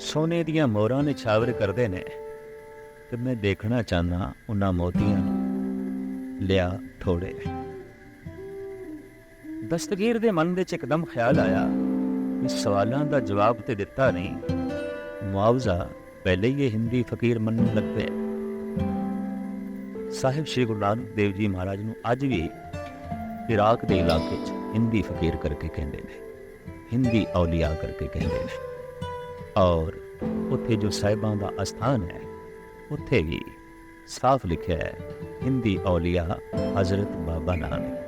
ਸੋਨੇ ਦੀਆਂ ਮੋਹਰਾਂ ਨਿਛਾਵਰ ਕਰਦੇ ਨੇ ਤੇ ਮੈਂ ਦੇਖਣਾ ਚਾਹੁੰਦਾ ਉਹਨਾਂ ਮੋਤੀਆਂ ਨੂੰ। ਲਿਆ ਥੋੜੇ ਦਸਤਗੀਰ ਦੇ ਮਨ ਵਿੱਚ ਇੱਕਦਮ ਖਿਆਲ ਆਇਆ ਕਿ ਸਵਾਲਾਂ ਦਾ ਜਵਾਬ ਤੇ ਦਿੱਤਾ ਨਹੀਂ, ਮੁਆਵਜ਼ਾ ਪਹਿਲੇ ਹੀ ਇਹ ਹਿੰਦੀ ਫਕੀਰ ਮੰਨਣ ਲੱਗ ਪਿਆ। ਸਾਹਿਬ ਸ੍ਰੀ ਗੁਰੂ ਨਾਨਕ ਦੇਵ ਜੀ ਮਹਾਰਾਜ ਨੂੰ ਅੱਜ ਵੀ ਇਰਾਕ ਦੇ ਇਲਾਕੇ 'ਚ ਹਿੰਦੀ ਫਕੀਰ ਕਰਕੇ ਕਹਿੰਦੇ ਨੇ, ਹਿੰਦੀ ਔਲੀਆ ਕਰਕੇ ਕਹਿੰਦੇ ਨੇ। ਔਰ ਉੱਥੇ ਜੋ ਸਾਹਿਬਾਂ ਦਾ ਅਸਥਾਨ ਹੈ, ਉੱਥੇ ਵੀ ਸਾਫ਼ ਲਿਖਿਆ ਹੈ, ਹਿੰਦੀ ਔਲੀਆ ਹਜ਼ਰਤ ਬਾਬਾ ਨਾਨਕ।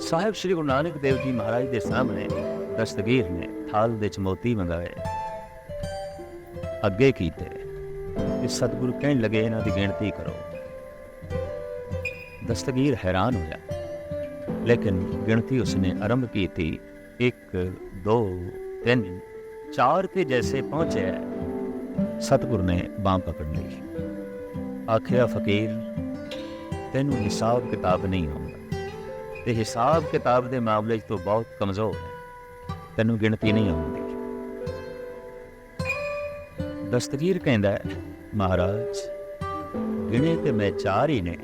ਸਾਹਿਬ ਸ੍ਰੀ ਗੁਰੂ ਨਾਨਕ ਦੇਵ ਜੀ ਮਹਾਰਾਜ ਦੇ ਸਾਹਮਣੇ ਦਸਤਗੀਰ ਨੇ ਥਾਲ ਦੇ ਚ ਮੋਤੀ ਮੰਗਾਏ। ਅੱਗੇ ਕੀਤੇ ਤੇ ਸਤਿਗੁਰੂ ਕਹਿਣ ਲੱਗੇ ਇਹਨਾਂ ਦੀ ਗਿਣਤੀ ਕਰੋ। ਦਸਤਗੀਰ ਹੈਰਾਨ ਹੋਇਆ, ਲੇਕਿਨ ਗਿਣਤੀ ਉਸਨੇ ਆਰੰਭ ਕੀਤੀ 1 2 3 4 ਤੇ ਜੈਸੇ ਪਹੁੰਚਿਆ। ਸਤਿਗੁਰ ਨੇ ਬਾਹ ਪਕੜ ਲਈ। ਆਖਿਆ, ਫਕੀਰ, ਤੈਨੂੰ ਹਿਸਾਬ ਕਿਤਾਬ ਨਹੀਂ ਆਉਂਦਾ। ਤੇ ਹਿਸਾਬ ਕਿਤਾਬ ਦੇ ਮਾਮਲੇ 'ਚ ਤੂੰ ਬਹੁਤ ਕਮਜ਼ੋਰ ਹੈ। ਤੈਨੂੰ ਗਿਣਤੀ ਨਹੀਂ ਆਉਂਦੀ। ਦਸਤਗੀਰ ਕਹਿੰਦਾ ਹੈ, ਮਹਾਰਾਜ ਗਿਣੇ ਤੇ ਮੈਂ ਚਾਰ ਹੀ ਨੇ।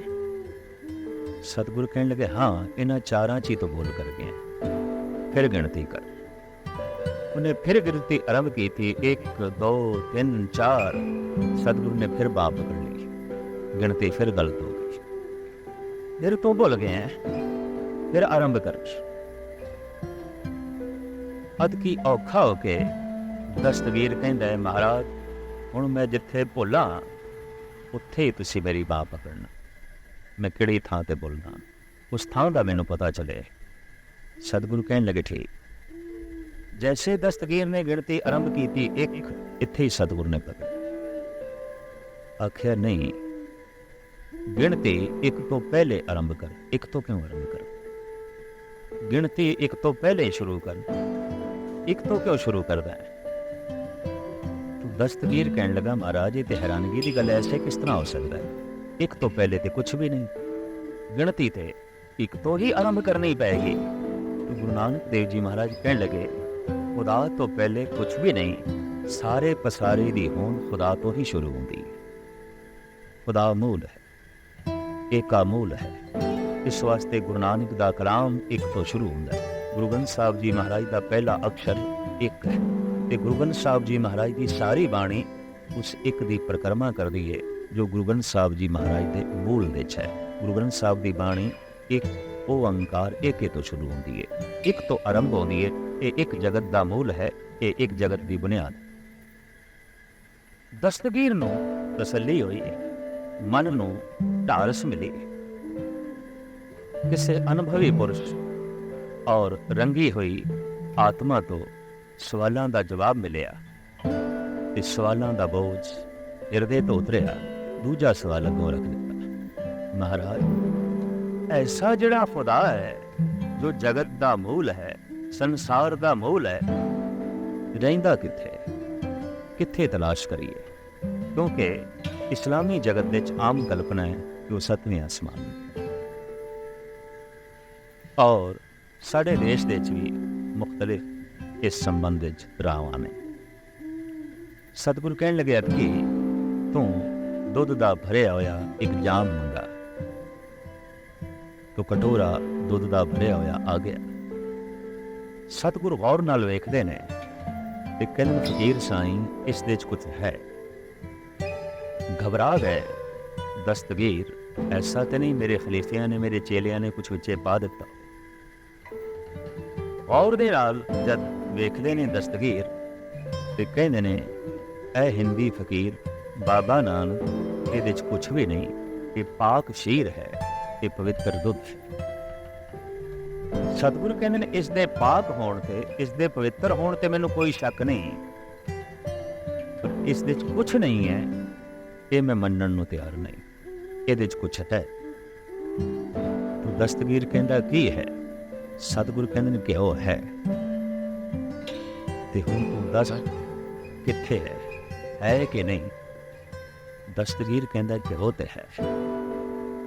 ਸਤਿਗੁਰ ਕਹਿਣ ਲੱਗੇ ਹਾਂ ਇਹਨਾਂ ਚਾਰਾਂ 'ਚ ਹੀ ਤੋਂ ਬੋਲ ਕਰ ਗਿਆ। ਫਿਰ ਗਿਣਤੀ ਕਰ। ਉਹਨੇ ਫਿਰ ਗਿਣਤੀ ਆਰੰਭ ਕੀਤੀ 1 2 3 4 ਸਤਿਗੁਰ ਨੇ ਫਿਰ ਬਾਪ ਪਕੜ ਲਈ। ਗਿਣਤੀ ਫਿਰ ਗਲਤ ਹੋ ਗਈ। ਫਿਰ ਤੋਂ ਭੁੱਲ ਗਏ ਹੈ। ਫਿਰ ਆਰੰਭ ਕਰ। ਅਦ ਕੀ ਔਖਾ ਹੋ ਕੇ ਦਸਤਵੀਰ ਕਹਿੰਦਾ ਹੈ ਮਹਾਰਾਜ ਹੁਣ ਮੈਂ ਜਿੱਥੇ ਭੁੱਲਾਂ, ਉੱਥੇ ਹੀ ਤੁਸੀਂ ਮੇਰੀ ਬਾਹ ਪਕੜਨਾ। ਮੈਂ ਕਿਹੜੀ ਥਾਂ ਤੇ ਬੋਲਣਾ ਉਸ ਥਾਂ ਦਾ ਮੈਨੂੰ ਪਤਾ ਚਲੇ। ਸਤਿਗੁਰੂ ਕਹਿਣ ਲੱਗੇ, ਠੀਕ। ਜੈਸੇ ਦਸਤਗੀਰ ਨੇ ਗਿਣਤੀ ਆਰੰਭ ਕੀਤੀ, ਇੱਕ ਇੱਥੇ ਹੀ ਸਤਿਗੁਰ ਨੇ ਪਕੜ ਆਖਿਆ, ਨਹੀਂ। ਗਿਣਤੀ ਇੱਕ ਤੋਂ ਪਹਿਲੇ ਆਰੰਭ ਕਰ, ਇੱਕ ਤੋਂ ਕਿਉਂ ਆਰੰਭ ਕਰ? ਗਿਣਤੀ ਇੱਕ ਤੋਂ ਪਹਿਲੇ ਸ਼ੁਰੂ ਕਰ। ਇੱਕ ਤੋਂ ਕਿਉਂ ਸ਼ੁਰੂ ਕਰਦਾ ਹੈ? ਦਸਤਗੀਰ ਕਹਿਣ ਲੱਗਾ, ਮਹਾਰਾਜ, ਇਹ ਤੇ ਹੈਰਾਨਗੀ ਦੀ ਗੱਲ ਐਸੇ ਕਿਸ ਤਰ੍ਹਾਂ ਹੋ ਸਕਦਾ ਹੈ? ਇੱਕ ਤੋਂ ਪਹਿਲੇ ਤੇ ਕੁਝ ਵੀ ਨਹੀਂ। ਗਿਣਤੀ ਤੇ ਇੱਕ ਤੋਂ ਹੀ ਆਰੰਭ ਕਰਨੀ ਪਏਗੀ। ਗੁਰੂ ਨਾਨਕ ਦੇਵ ਜੀ ਮਹਾਰਾਜ ਕਹਿਣ ਲੱਗੇ, ਖੁਦਾ ਤੋਂ ਪਹਿਲੇ ਕੁਝ ਵੀ ਨਹੀਂ, ਸਾਰੇ ਪਸਾਰੇ ਦੀ ਹੋਂਦ ਖੁਦਾ ਤੋਂ ਹੀ ਸ਼ੁਰੂ ਹੁੰਦੀ। ਹੈ ਖੁਦਾ ਮੂਲ ਹੈ, ਏਕਾ ਮੂਲ ਹੈ। ਇਸ ਵਾਸਤੇ ਗੁਰੂ ਨਾਨਕ ਦਾ ਕਲਾਮ ਇੱਕ ਤੋਂ ਸ਼ੁਰੂ ਹੁੰਦਾ ਹੈ। ਗੁਰੂ ਗ੍ਰੰਥ ਸਾਹਿਬ ਜੀ ਮਹਾਰਾਜ ਦਾ ਪਹਿਲਾ ਅਕਸ਼ਰ ਇੱਕ ਹੈ। ਤੇ ਗੁਰੂ ਗ੍ਰੰਥ ਸਾਹਿਬ ਜੀ ਮਹਾਰਾਜ ਦੀ ਸਾਰੀ ਬਾਣੀ ਉਸ ਇੱਕ ਦੀ ਪ੍ਰਕਰਮਾ ਕਰਦੀ ਹੈ ਜੋ ਗੁਰੂ ਗ੍ਰੰਥ ਸਾਹਿਬ ਜੀ ਮਹਾਰਾਜ ਦੇ ਮੂਲ ਵਿੱਚ ਹੈ। ਗੁਰੂ ਗ੍ਰੰਥ ਸਾਹਿਬ ਦੀ ਬਾਣੀ ਇੱਕ ਉਹ ਓੰਕਾਰ ਏਕੇ ਤੋਂ ਸ਼ੁਰੂ ਹੁੰਦੀ ਹੈ ਇੱਕ ਤੋਂ ਆਰੰਭ ਹੁੰਦੀ ਹੈ ਇਹ ਇੱਕ ਜਗਤ ਦਾ ਮੂਲ ਹੈ, ਇਹ ਇੱਕ ਜਗਤ ਦੀ ਬੁਨਿਆਦ। ਦਸਤਗੀਰ ਨੂੰ ਤਸੱਲੀ ਹੋਈ ਮਨ ਨੂੰ ਢਾਰਸ ਮਿਲੀ ਕਿਸੇ ਅਨੁਭਵੀ ਪੁਰਸ਼ ਔਰ ਰੰਗੀ ਹੋਈ ਆਤਮਾ ਤੋਂ ਸਵਾਲਾਂ ਦਾ ਜਵਾਬ ਮਿਲਿਆ। ਤੇ ਸਵਾਲਾਂ ਦਾ ਬੋਝ ਹਿਰਦੇ ਤੋਂ ਉਤਰਿਆ। ਦੂਜਾ ਸਵਾਲ ਅੱਗੋਂ ਰੱਖ ਦਿੱਤਾ। ਮਹਾਰਾਜ, ਐਸਾ ਜਿਹੜਾ ਖੁਦਾ ਹੈ, ਜੋ ਜਗਤ ਦਾ ਮੂਲ ਹੈ, ਸੰਸਾਰ ਦਾ ਮੂਲ ਹੈ, ਰਹਿੰਦਾ ਕਿੱਥੇ? ਕਿੱਥੇ ਤਲਾਸ਼ ਕਰੀਏ? ਕਿਉਂਕਿ ਇਸਲਾਮੀ ਜਗਤ ਵਿੱਚ ਆਮ ਕਲਪਨਾ ਹੈ ਕਿ ਉਹ ਸਤਵੇਂ ਅਸਮਾਨ ਹੈ। ਔਰ ਸਾਡੇ ਦੇਸ਼ ਦੇ ਵਿੱਚ ਵੀ ਮੁxtਲਿਫ ਇਸ ਸੰਬੰਧ ਵਿੱਚ ਰਾਵਾਂ ਨੇ। ਸਤਿਗੁਰੂ ਕਹਿਣ ਲੱਗਿਆ ਕਿ ਤੂੰ ਦੁੱਧ ਦਾ ਭਰਿਆ ਹੋਇਆ ਇੱਕ ਜਾਮ ਮੰਗਾ। ਤੋ ਕਟੋਰਾ ਦੁੱਧ ਦਾ ਭਰਿਆ ਹੋਇਆ ਆ ਗਿਆ। ਸਤਿਗੁਰੂ ਗੌਰ ਨਾਲ ਵੇਖਦੇ ਨੇ ਤੇ ਕਹਿੰਦੇ ਨੇ, ਫਕੀਰ ਸਾਈਂ ਇਸ ਦੇ ਵਿੱਚ ਕੁਝ ਹੈ। ਘਬਰਾ ਗਏ। ਦਸਤਗੀਰ ਐਸਾ ਤੇ ਨਹੀਂ ਮੇਰੇ ਖਲੀਫਿਆਂ ਨੇ ਮੇਰੇ ਚੇਲਿਆਂ ਨੇ ਕੁਝ ਵਿੱਚੇ ਪਾ ਦਿੱਤਾ। ਔਰ ਦੇ ਨਾਲ ਜਦ ਵੇਖਦੇ ਨੇ ਦਸਤਗੀਰ ਤੇ ਕਹਿੰਦੇ ਨੇ ਇਹ ਹਿੰਦੀ ਫਕੀਰ ਬਾਬਾ ਨਾਨਕ ਇਹਦੇ 'ਚ ਕੁਝ ਵੀ ਨਹੀਂ, ਇਹ ਪਾਕ ਸ਼ੀਰ ਹੈ, ਇਹ ਪਵਿੱਤਰ ਦੁੱਧ ਹੈ। ਸਤਿਗੁਰੂ ਕਹਿੰਦੇ ਨੇ, ਇਸ ਦੇ ਪਾਕ ਹੋਣ ਤੇ, ਇਸ ਦੇ ਪਵਿੱਤਰ ਹੋਣ ਤੇ ਮੈਨੂੰ ਕੋਈ ਸ਼ੱਕ ਨਹੀਂ। ਪਰ ਇਸ ਦੇ ਵਿੱਚ ਕੁਝ ਨਹੀਂ ਹੈ, ਇਹ ਮੈਂ ਮੰਨਣ ਨੂੰ ਤਿਆਰ ਨਹੀਂ। ਇਹਦੇ ਚ ਕੁਝ ਹੈ। ਦਸਤਗੀਰ ਕਹਿੰਦਾ, ਕੀ ਹੈ? ਸਤਿਗੁਰੂ ਕਹਿੰਦੇ ਨੇ ਕਿ ਉਹ ਹੈ। ਤੇ ਹੁਣ ਤੂੰ ਦੱਸ ਕਿੱਥੇ ਹੈ ਹੈ ਕਿ ਨਹੀਂ ਦਸਤਗੀਰ ਕਹਿੰਦਾ ਕਿ ਉਹ ਤੇ ਹੈ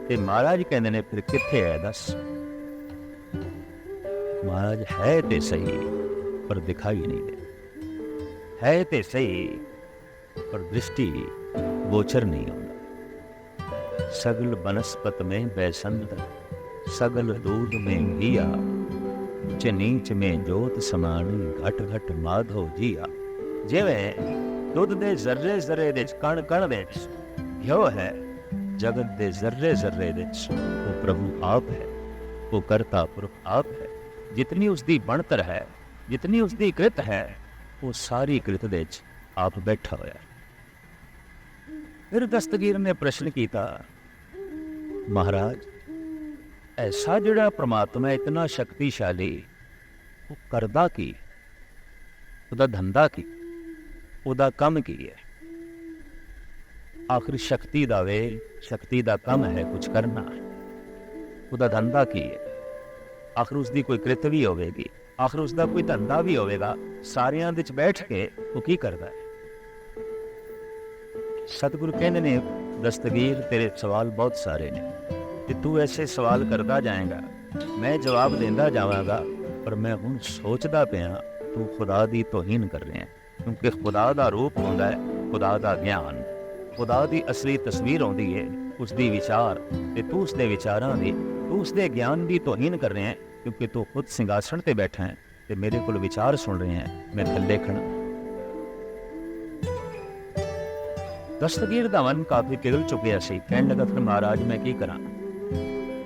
ਤੇ ਮਹਾਰਾਜ ਕਹਿੰਦੇ ਨੇ ਫਿਰ ਕਿੱਥੇ ਹੈ ਦੱਸ ਮਹਾਰਾਜ ਹੈ ਤੇ ਸਹੀ ਪਰ ਦਿਖਾਈ ਨਹੀਂ ਦੇ ਹੈ ਤੇ ਸਹੀ ਪਰ ਦ੍ਰਿਸ਼ਟੀ ਗੋਚਰ ਨਹੀਂ ਹੁੰਦਾ ਸਗਲ ਬਨਸਪਤ में बैसंत सगल दूध में घिया ਚ ਨੀਚ में ਜੋਤ ਸਮਾਣੀ, ਘਟ ਘਟ ਮਾਧੋ ਜੀਆ ਜਿਵੇਂ ਦੁੱਧ ਦੇ ਜ਼ਰਰੇ ਜ਼ਰਰੇ ਦੇ ਕਣ ਕਣ ਵਿੱਚ। ਘਿਓ ਹੈ, ਜਗਤ ਦੇ ਜ਼ਰਰੇ ਜ਼ਰਰੇ ਵਿੱਚ। ਉਹ ਪ੍ਰਭੂ ਆਪ ਹੈ, ਉਹ ਕਰਤਾ ਪੁਰਖ ਆਪ ਹੈ। ਜਿਤਨੀ ਉਸ ਦੀ ਬਣਤਰ ਹੈ, ਜਿਤਨੀ ਉਸ ਦੀ ਕ੍ਰਿਤ ਹੈ, ਉਹ ਸਾਰੀ ਕ੍ਰਿਤ ਦੇ ਵਿੱਚ ਆਪ ਬੈਠਾ ਹੋਇਆ ਫਿਰ ਦਸਤਗੀਰ ਨੇ ਪ੍ਰਸ਼ਨ ਕੀਤਾ, ਮਹਾਰਾਜ ਐਸਾ ਜਿਹੜਾ ਪ੍ਰਮਾਤਮਾ ਇਤਨਾ ਸ਼ਕਤੀਸ਼ਾਲੀ ਉਹ ਕਰਦਾ ਕੀ ਉਹਦਾ ਧੰਦਾ ਕੀ ਉਹਦਾ ਕੰਮ ਕੀ ਹੈ ਆਖਰ ਸ਼ਕਤੀ ਦਾ ਵੇ ਸ਼ਕਤੀ ਦਾ ਕੰਮ ਹੈ ਕੁਝ ਕਰਨਾ ਉਹਦਾ ਧੰਦਾ ਕੀ ਹੈ ਆਖਰ ਉਸ ਦੀ ਕੋਈ ਕ੍ਰਿਤ ਵੀ ਹੋਵੇਗੀ ਆਖਰ ਉਸ ਦਾ ਕੋਈ ਧੰਦਾ ਵੀ ਹੋਵੇਗਾ ਸਾਰਿਆਂ ਵਿੱਚ ਬੈਠ ਕੇ ਉਹ ਕੀ ਕਰਦਾ ਹੈ ਸਤਿਗੁਰੂ ਕਹਿੰਦੇ ਨੇ ਦਸਤਗੀਰ ਤੇਰੇ ਸਵਾਲ ਬਹੁਤ ਸਾਰੇ ਨੇ ਤੇ ਤੂੰ ਐਸੇ ਸਵਾਲ ਕਰਦਾ ਜਾਏਗਾ, ਮੈਂ ਜਵਾਬ ਦਿੰਦਾ ਜਾਵਾਂਗਾ, ਪਰ ਮੈਂ ਹੁਣ ਸੋਚਦਾ ਪਿਆ, ਤੂੰ ਖੁਦਾ ਦੀ ਤੋਹੀਨ ਕਰ ਰਿਹਾ ਕਿਉਂਕਿ ਖੁਦਾ ਦਾ ਰੂਪ ਹੁੰਦਾ ਹੈ, ਖੁਦਾ ਦਾ ਗਿਆਨ। ਖੁਦਾ ਦੀ ਅਸਲੀ ਤਸਵੀਰ ਆਉਂਦੀ ਹੈ ਉਸ ਦੀ ਵਿਚਾਰ, ਤੇ ਤੂੰ ਉਸ ਦੇ ਵਿਚਾਰਾਂ ਦੀ, ਤੂੰ ਉਸ ਦੇ ਗਿਆਨ ਦੀ ਤੋਹੀਨ ਕਰ ਰਿਹਾ ਹੈ, ਕਿਉਂਕਿ ਤੂੰ ਖੁਦ ਸਿੰਘਾਸਣ ਤੇ ਬੈਠਾ ਹੈ, ਤੇ ਮੇਰੇ ਕੋਲ ਵਿਚਾਰ ਸੁਣ ਰਿਹਾ ਹੈ, ਮੈਂ ਥੱਲੇ ਖੜਾ ਦਸਤਗੀਰ ਦਾ ਮਨ ਕਾਫੀ ਪਿਘਲ ਚੁੱਕਿਆ ਸੀ, ਕਹਿਣ ਲੱਗਾ, ਫਿਰ ਮਹਾਰਾਜ, ਮੈਂ ਕੀ ਕਰਾਂ?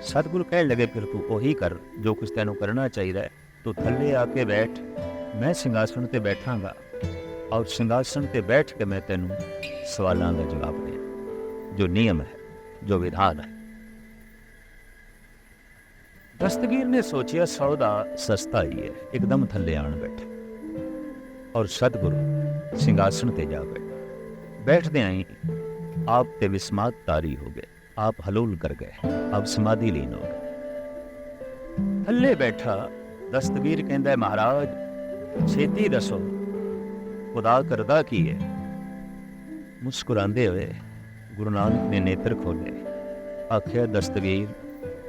ਸਤਿਗੁਰੂ ਕਹਿਣ ਲੱਗੇ, ਫਿਰ ਤੂੰ ਉਹੀ ਕਰ ਜੋ ਕੁਛ ਤੈਨੂੰ ਕਰਨਾ ਚਾਹੀਦਾ ਤੂੰ ਥੱਲੇ ਆ ਕੇ ਬੈਠ। ਮੈਂ ਸਿੰਘਾਸਣ ਤੇ ਬੈਠਾਂਗਾ ਔਰ ਸਿੰਘਾਸਣ ਤੇ ਬੈਠ ਕੇ ਮੈਂ ਤੈਨੂੰ ਸਵਾਲਾਂ ਦਾ ਜਵਾਬ ਦੇ ਜੋ ਨਿਯਮ ਹੈ, ਜੋ ਵਿਧਾਨ ਹੈ। ਦਸਤਗੀਰ ਨੇ ਸੋਚਿਆ ਸੌਦਾ ਸਸਤਾ ਹੀ ਹੈ। ਇੱਕਦਮ ਥੱਲੇ ਆਣ ਬੈਠ ਔਰ ਸਤਿਗੁਰੂ ਸਿੰਘਾਸਣ ਤੇ ਜਾ ਬੈਠ। ਬੈਠਦੇ ਆਂ ਆਪ ਤੇ ਵਿਸਮਾਤ ਤਾਰੀ ਹੋ ਗਏ। आप हलूल कर गए आप समाधि लीन हो गए थल्ले बैठा दस्तगीर कहता है महाराज छेती दसो खुदा करदा की है मुस्कुराते हुए गुरु नानक ने नेत्र खोले आख्या दस्तगीर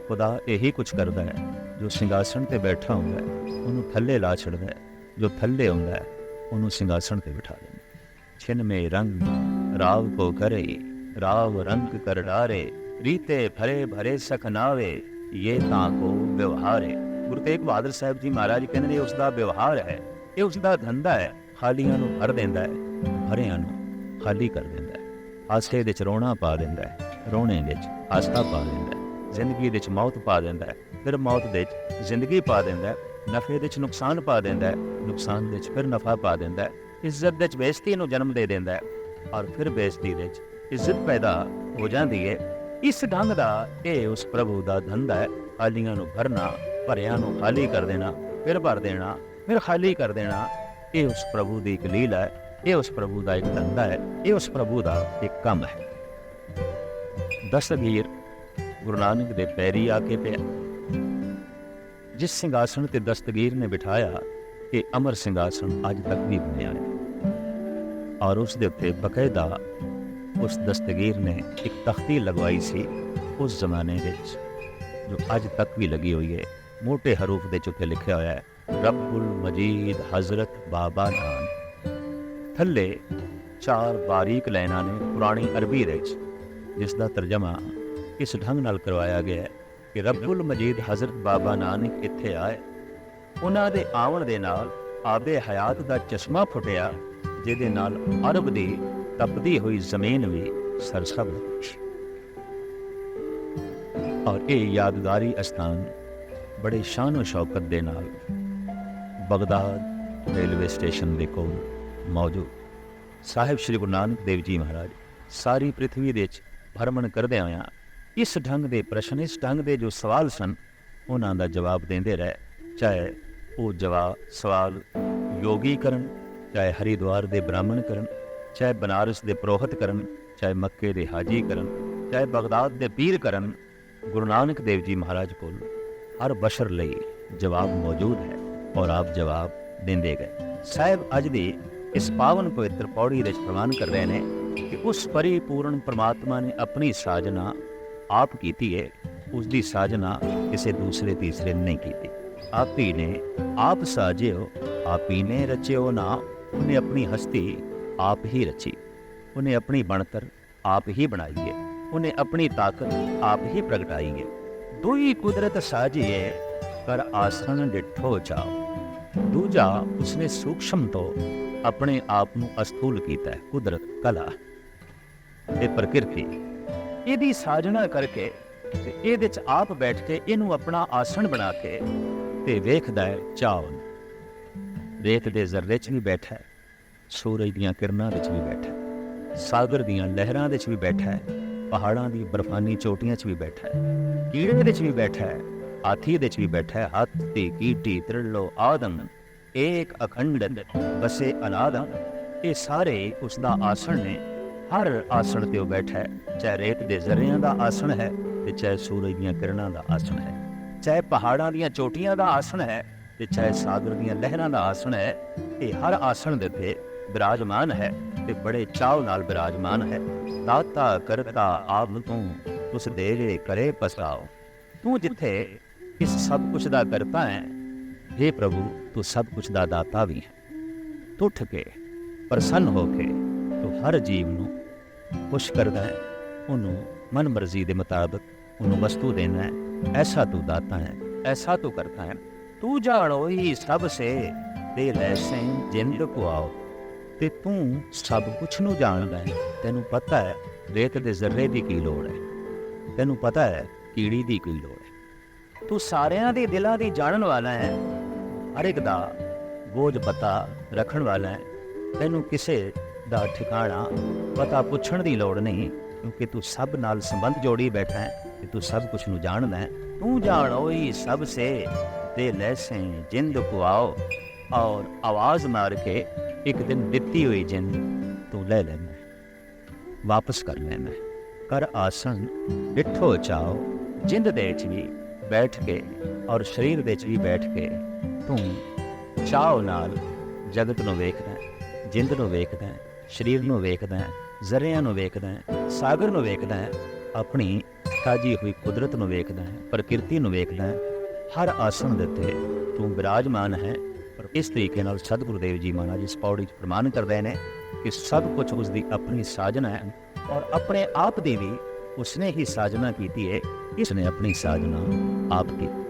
खुदा यही कुछ करता है जो ਸਿੰਘਾਸਣ ਤੇ ਬੈਠਾ ਹੁੰਦਾ ਹੈ ਉਹਨੂੰ ਥੱਲੇ ਲਾ ਛੱਡਦਾ ਹੈ ਜੋ ਥੱਲੇ ਹੁੰਦਾ ਹੈ ਉਹਨੂੰ ਸਿੰਘਾਸਣ ਤੇ ਬਿਠਾ ਦਿੰਦਾ ਹੈ छिन में रंग राव को करे राव रंग कर डारे रीते भरे भरे सख नावे ये ਤਾਂ ਕੋ ਵਿਵਹਾਰ ਹੈ ਗੁਰੂ ਤੇਗ ਬਹਾਦਰ ਸਾਹਿਬ ਜੀ ਮਹਾਰਾਜ ਕਹਿੰਦੇ ਨੇ ਉਸ ਦਾ ਵਿਵਹਾਰ ਹੈ ਇਹ ਉਸ ਦਾ ਧੰਦਾ ਹੈ ਖਾਲੀਆਂ ਨੂੰ ਭਰ ਦਿੰਦਾ ਹੈ ਭਰਿਆਂ ਨੂੰ ਖਾਲੀ ਕਰ ਦਿੰਦਾ ਹੈ ਹਾਸੇ ਵਿੱਚ ਰੋਣਾ ਪਾ ਦਿੰਦਾ ਹੈ ਰੋਣੇ ਵਿੱਚ ਹਾਸਾ ਪਾ ਦਿੰਦਾ ਹੈ ਜ਼ਿੰਦਗੀ ਵਿੱਚ ਮੌਤ ਪਾ ਦਿੰਦਾ ਹੈ ਫਿਰ ਮੌਤ ਵਿੱਚ ਜ਼ਿੰਦਗੀ ਪਾ ਦਿੰਦਾ ਹੈ ਨਫੇ ਵਿੱਚ ਨੁਕਸਾਨ ਪਾ ਦਿੰਦਾ ਹੈ ਨੁਕਸਾਨ ਵਿੱਚ ਫਿਰ ਨਫਾ ਪਾ ਦਿੰਦਾ ਹੈ ਇੱਜ਼ਤ ਵਿੱਚ ਬੇਇੱਜ਼ਤੀ ਨੂੰ ਜਨਮ ਦੇ ਦਿੰਦਾ ਹੈ ਔਰ ਫਿਰ ਬੇਇੱਜ਼ਤੀ ਵਿੱਚ ਇੱਜ਼ਤ ਪੈਦਾ ਹੋ ਜਾਂਦੀ ਹੈ ਇਸ ਢੰਗ ਦਾ ਇਹ ਉਸ ਪ੍ਰਭੂ ਦਾ ਧੰਦਾ ਹੈ। ਖਾਲੀਆਂ ਨੂੰ ਭਰਨਾ, ਭਰਿਆਂ ਨੂੰ ਖਾਲੀ ਕਰ ਦੇਣਾ, ਫਿਰ ਭਰ ਦੇਣਾ, ਫਿਰ ਖਾਲੀ ਕਰ ਦੇਣਾ, ਇਹ ਉਸ ਪ੍ਰਭੂ ਦੀ ਇੱਕ ਲੀਲਾ ਹੈ। ਇਹ ਉਸ ਪ੍ਰਭੂ ਦਾ ਇੱਕ ਧੰਦਾ ਹੈ। ਇਹ ਉਸ ਪ੍ਰਭੂ ਦਾ ਇੱਕ ਕੰਮ ਹੈ। ਦਸਤਗੀਰ ਗੁਰੂ ਨਾਨਕ ਦੇ ਪੈਰੀ ਆ ਕੇ ਪਿਆ। ਜਿਸ ਸਿੰਘਾਸਣ ਤੇ ਦਸਤਗੀਰ ਨੇ ਬਿਠਾਇਆ, ਇਹ ਅਮਰ ਸਿੰਘਾਸਣ ਅੱਜ ਤੱਕ ਵੀ ਬਣਿਆ ਔਰ ਉਸ ਦੇ ਉੱਤੇ ਬਕਾਇਦਾ ਉਸ ਦਸਤਗੀਰ ਨੇ ਇੱਕ ਤਖਤੀ ਲਗਵਾਈ ਸੀ ਉਸ ਜ਼ਮਾਨੇ ਵਿੱਚ, ਜੋ ਅੱਜ ਤੱਕ ਵੀ ਲੱਗੀ ਹੋਈ ਹੈ। ਮੋٹے ਹਰੂਫ ਦੇ ਚੁੱਕੇ ਲਿਖਿਆ ਹੋਇਆ ਹੈ, ਰੱਬੁਲ ਮਜੀਦ ਹਜ਼ਰਤ ਬਾਬਾ ਨਾਨ ਥੱਲੇ ਚਾਰ ਬਾਰੀਕ ਲਾਈਨਾਂ ਨੇ ਪੁਰਾਣੀ ਅਰਬੀ ਦੇ ਵਿੱਚ, ਜਿਸ ਦਾ ਤਰਜਮਾ ਇਸ ਢੰਗ ਨਾਲ ਕਰਵਾਇਆ ਗਿਆ ਹੈ ਕਿ ਰੱਬੁਲ ਮਜੀਦ ਹਜ਼ਰਤ ਬਾਬਾ ਨਾਨਕ ਇੱਥੇ ਆਏ। ਉਹਨਾਂ ਦੇ ਆਉਣ ਦੇ ਨਾਲ ਆਬੇ ਹਯਾਤ ਦਾ ਚਸ਼ਮਾ ਫੁੱਟਿਆ, ਜਿਹਦੇ ਨਾਲ ਅਰਬ ਦੀ ਤਪਦੀ ਹੋਈ ਜ਼ਮੀਨ ਵੀ ਸਰਸਬ ਔਰ ਇਹ ਯਾਦਗਾਰੀ ਅਸਥਾਨ ਬੜੇ ਸ਼ਾਨੋ ਸ਼ੌਕਤ ਦੇ ਨਾਲ ਬਗਦਾਦ ਰੇਲਵੇ ਸਟੇਸ਼ਨ ਦੇ ਕੋਲ ਮੌਜੂਦ। ਸਾਹਿਬ ਸ੍ਰੀ ਗੁਰੂ ਨਾਨਕ ਦੇਵ ਜੀ ਮਹਾਰਾਜ, ਸਾਰੀ ਪ੍ਰithvi ਦੇ ਵਿੱਚ ਭਰਮਣ ਕਰਦੇ ਹੋਇਆਂ ਇਸ ਢੰਗ ਦੇ ਪ੍ਰਸ਼ਨ, ਇਸ ਢੰਗ ਦੇ ਜੋ ਸਵਾਲ ਸਨ, ਉਹਨਾਂ ਦਾ ਜਵਾਬ ਦਿੰਦੇ ਰਹੇ। ਚਾਹੇ ਉਹ ਜਵਾਬ ਸਵਾਲ ਯੋਗੀ ਕਰਨ ਚਾਹੇ ਹਰਿਦੁਆਰ ਦੇ ਬ੍ਰਾਹਮਣ ਕਰਨ ਚਾਹੇ ਬਨਾਰਸ ਦੇ ਪ੍ਰੋਹਤ ਕਰਨ, ਚਾਹੇ ਮੱਕੇ ਦੇ ਹਾਜੀ ਕਰਨ, ਚਾਹੇ ਬਗਦਾਦ ਦੇ ਪੀਰ ਕਰਨ, ਗੁਰੂ ਨਾਨਕ ਦੇਵ ਜੀ ਮਹਾਰਾਜ ਕੋਲ ਹਰ ਬਸ਼ਰ ਲਈ ਜਵਾਬ ਮੌਜੂਦ ਹੈ ਔਰ ਆਪ ਜਵਾਬ ਦਿੰਦੇ ਗਏ। ਸਾਹਿਬ ਅੱਜ ਦੀ ਇਸ ਪਾਵਨ ਪਵਿੱਤਰ ਪੌੜੀ ਵਿੱਚ ਪ੍ਰਮਾਣ ਕਰ ਰਹੇ ਨੇ ਕਿ ਉਸ ਪਰਿਪੂਰਨ ਪ੍ਰਮਾਤਮਾ ਨੇ ਆਪਣੀ ਸਾਜਨਾ ਆਪ ਕੀਤੀ ਹੈ ਉਸ ਦੀ ਸਾਜਨਾ ਕਿਸੇ ਦੂਸਰੇ, ਤੀਸਰੇ ਨੇ ਨਹੀਂ ਕੀਤੀ। ਆਪ ਹੀ ਨੇ ਆਪ ਸਾਜਿਓ, ਆਪ ਹੀ ਨੇ ਰਚਿਓ ਨਾ, ਉਹਨੇ ਆਪਣੀ ਹਸਤੀ ਆਪ ਹੀ ਰਚੀ। ਉਹਨੇ ਆਪਣੀ ਬਣਤਰ ਆਪ ਹੀ ਬਣਾਈ ਹੈ। ਉਹਨੇ ਆਪਣੀ ਤਾਕਤ ਆਪ ਹੀ ਪ੍ਰਗਟਾਈ ਹੈ। ਦੋਈ ਕੁਦਰਤ ਸਾਜੀਏ ਕਰ ਆਸਣ ਡਿਠੋ ਚਾਓ ਦੂਜਾ ਉਸਨੇ ਸੂਖਸ਼ਮ ਤੋਂ ਆਪਣੇ ਆਪ ਨੂੰ ਅਸਥੂਲ ਕੀਤਾ ਹੈ, ਕੁਦਰਤ ਕਲਾ। ਇਹ ਪ੍ਰਕਿਰਤੀ, ਇਹਦੀ ਸਾਜਣਾ ਕਰਕੇ ਤੇ ਇਹਦੇ ਚ ਆਪ ਬੈਠ ਕੇ ਇਹਨੂੰ ਆਪਣਾ ਆਸਣ ਬਣਾ ਕੇ ਤੇ ਵੇਖਦਾ ਹੈ ਚਾਉ ਰੇਤ ਦੇ ਜ਼ਰਰੇ 'ਚ ਵੀ ਬੈਠਾ ਹੈ। ਸੂਰਜ ਦੀਆਂ ਕਿਰਨਾਂ ਵਿੱਚ ਵੀ ਬੈਠਾ ਸਾਗਰ ਦੀਆਂ ਲਹਿਰਾਂ ਵਿੱਚ ਵੀ ਬੈਠਾ ਹੈ। ਪਹਾੜਾਂ ਦੀ ਬਰਫਾਨੀ ਚੋਟੀਆਂ 'ਚ ਵੀ ਬੈਠਾ ਹੈ। ਕੀੜੇ ਵਿੱਚ ਵੀ ਬੈਠਾ ਹੈ। ਹਾਥੀ ਦੇ 'ਚ ਵੀ ਬੈਠਾ ਹੈ। ਹਾਥੀ ਕੀਟੀ ਤ੍ਰਿਲੋ ਆਦਮ। ਏਕ ਅਖੰਡ ਬਸੇ ਅਨਾਦਮ। ਇਹ ਸਾਰੇ ਉਸ ਦਾ ਆਸਣ ਨੇ। ਹਰ ਆਸਣ ਤੇ ਉਹ ਬੈਠਾ ਹੈ। ਚਾਹੇ ਰੇਤ ਦੇ ਜ਼ਰਿਆਂ ਦਾ ਆਸਣ ਹੈ ਤੇ ਚਾਹੇ ਸੂਰਜ ਦੀਆਂ ਕਿਰਨਾਂ ਦਾ ਆਸਣ ਹੈ। ਚਾਹੇ ਪਹਾੜਾਂ ਦੀਆਂ ਚੋਟੀਆਂ ਦਾ ਆਸਣ ਹੈ ਤੇ ਚਾਹੇ ਸਾਗਰ ਦੀਆਂ ਲਹਿਰਾਂ ਦਾ ਆਸਣ ਹੈ। ਇਹ ਹਰ ਆਸਣ ਦੇ ਤੇ ਬਿਰਾਜਮਾਨ ਹੈ ਤੇ ਬੜੇ ਚਾਅ ਨਾਲ ਬਿਰਾਜਮਾਨ ਹੈ। ਦਾਤਾ ਕਰਤਾ ਆਪ ਤੂੰ ਉਸ ਦੇ ਕਰੇ ਪਸਾਓ। ਤੂੰ ਜਿੱਥੇ ਇਸ ਸਭ ਕੁਝ ਦਾ ਕਰਤਾ ਹੈ हे ਪ੍ਰਭੂ, ਤੂੰ ਸਭ ਕੁਝ ਦਾ ਦਾਤਾ ਵੀ ਹੈ। ਤੂੰ ਉੱਠ ਪ੍ਰਸੰਨ ਹੋ ਕੇ ਤੂੰ ਹਰ ਜੀਵ ਨੂੰ ਖੁਸ਼ ਕਰਦਾ ਹੈ। ਉਹਨੂੰ ਮਨ ਮਰਜ਼ੀ ਦੇ ਮੁਤਾਬਕ ਉਹਨੂੰ ਵਸਤੂ ਦੇਣਾ ਹੈ। ਐਸਾ ਤੂੰ ਦਾਤਾ ਹੈ, ਐਸਾ ਤੂੰ ਕਰਤਾ ਹੈ। ਤੂੰ ਜਾਣੋ ਹੀ ਸਭ ਸੇ ਦੇ ਲੈ ਸੇ ਜਿੰਦ ਕੋ ਆਓ ਤੇ ਤੂੰ ਸਭ ਕੁਝ ਨੂੰ ਜਾਣਦਾ ਹੈ। ਤੈਨੂੰ ਪਤਾ ਹੈ, ਰੇਤ ਦੇ ਜ਼ਰਰੇ ਦੀ ਕੀ ਲੋੜ ਹੈ। ਤੈਨੂੰ ਪਤਾ ਹੈ, ਕੀੜੀ ਦੀ ਕੀ ਲੋੜ ਹੈ। ਤੂੰ ਸਾਰਿਆਂ ਦੇ ਦਿਲਾਂ ਦੀ ਜਾਣਨ ਵਾਲਾ ਹੈ। ਹਰ ਇੱਕ ਦਾ ਬੋਝ ਪਤਾ ਰੱਖਣ ਵਾਲਾ ਹੈ। ਤੈਨੂੰ ਕਿਸੇ ਦਾ ਠਿਕਾਣਾ ਪਤਾ ਪੁੱਛਣ ਦੀ ਲੋੜ ਨਹੀਂ, ਕਿਉਂਕਿ ਤੂੰ ਸਭ ਨਾਲ ਸੰਬੰਧ ਜੋੜੀ ਬੈਠਾ ਹੈ ਤੇ ਤੂੰ ਸਭ ਕੁਝ ਨੂੰ ਜਾਣਦਾ ਹੈ। ਤੂੰ ਜਾਣੋ ਹੀ ਸਭ ਸੇ, ਤੇ ਲੈਸੇ ਜਿੰਦ ਕੋ ਆਓ ਔਰ ਆਵਾਜ਼ ਮਾਰ ਕੇ ਇੱਕ ਦਿਨ ਦਿੱਤੀ ਹੋਈ ਜਿੰਦ ਤੂੰ ਲੈ ਲੈਣਾ ਵਾਪਸ ਕਰ ਲੈਣਾ ਕਰ ਆਸਣ, ਡਿਠੋ ਚਾਓ। ਜਿੰਦ ਦੇ ਵਿੱਚ ਵੀ ਬੈਠ ਕੇ ਔਰ ਸਰੀਰ ਵਿੱਚ ਵੀ ਬੈਠ ਕੇ ਤੂੰ ਚਾਓ ਨਾਲ ਜਗਤ ਨੂੰ ਵੇਖਦਾ, ਜਿੰਦ ਨੂੰ ਵੇਖਦਾ, ਸਰੀਰ ਨੂੰ ਵੇਖਦਾ, ਜ਼ਰਿਆਂ ਨੂੰ ਵੇਖਦਾ, ਸਾਗਰ ਨੂੰ ਵੇਖਦਾ, ਆਪਣੀ ਸਾਜੀ ਹੋਈ ਕੁਦਰਤ ਨੂੰ ਵੇਖਦਾ ਹੈ ਪ੍ਰਕਿਰਤੀ ਨੂੰ ਵੇਖਦਾ। ਹੈ ਹਰ ਆਸਣ ਦੇ ਉੱਤੇ ਤੂੰ ਬਿਰਾਜਮਾਨ ਹੈ। ਇਸ ਤਰੀਕੇ ਨਾਲ ਸਤਿਗੁਰੂ ਦੇਵ ਜੀ ਮਹਾਰਾਜ ਇਸ ਪੌੜੀ 'ਚ ਪ੍ਰਮਾਣ ਕਰਦੇ ਨੇ ਕਿ ਸਭ ਕੁਝ ਉਸ ਦੀ ਆਪਣੀ ਸਾਜਨਾ ਹੈ ਔਰ ਆਪਣੇ ਆਪ ਦੀ ਵੀ ਉਸਨੇ ਹੀ ਸਾਜਨਾ ਕੀਤੀ ਹੈ ਇਸਨੇ ਆਪਣੀ ਸਾਜਨਾ ਆਪ ਕੀਤੀ।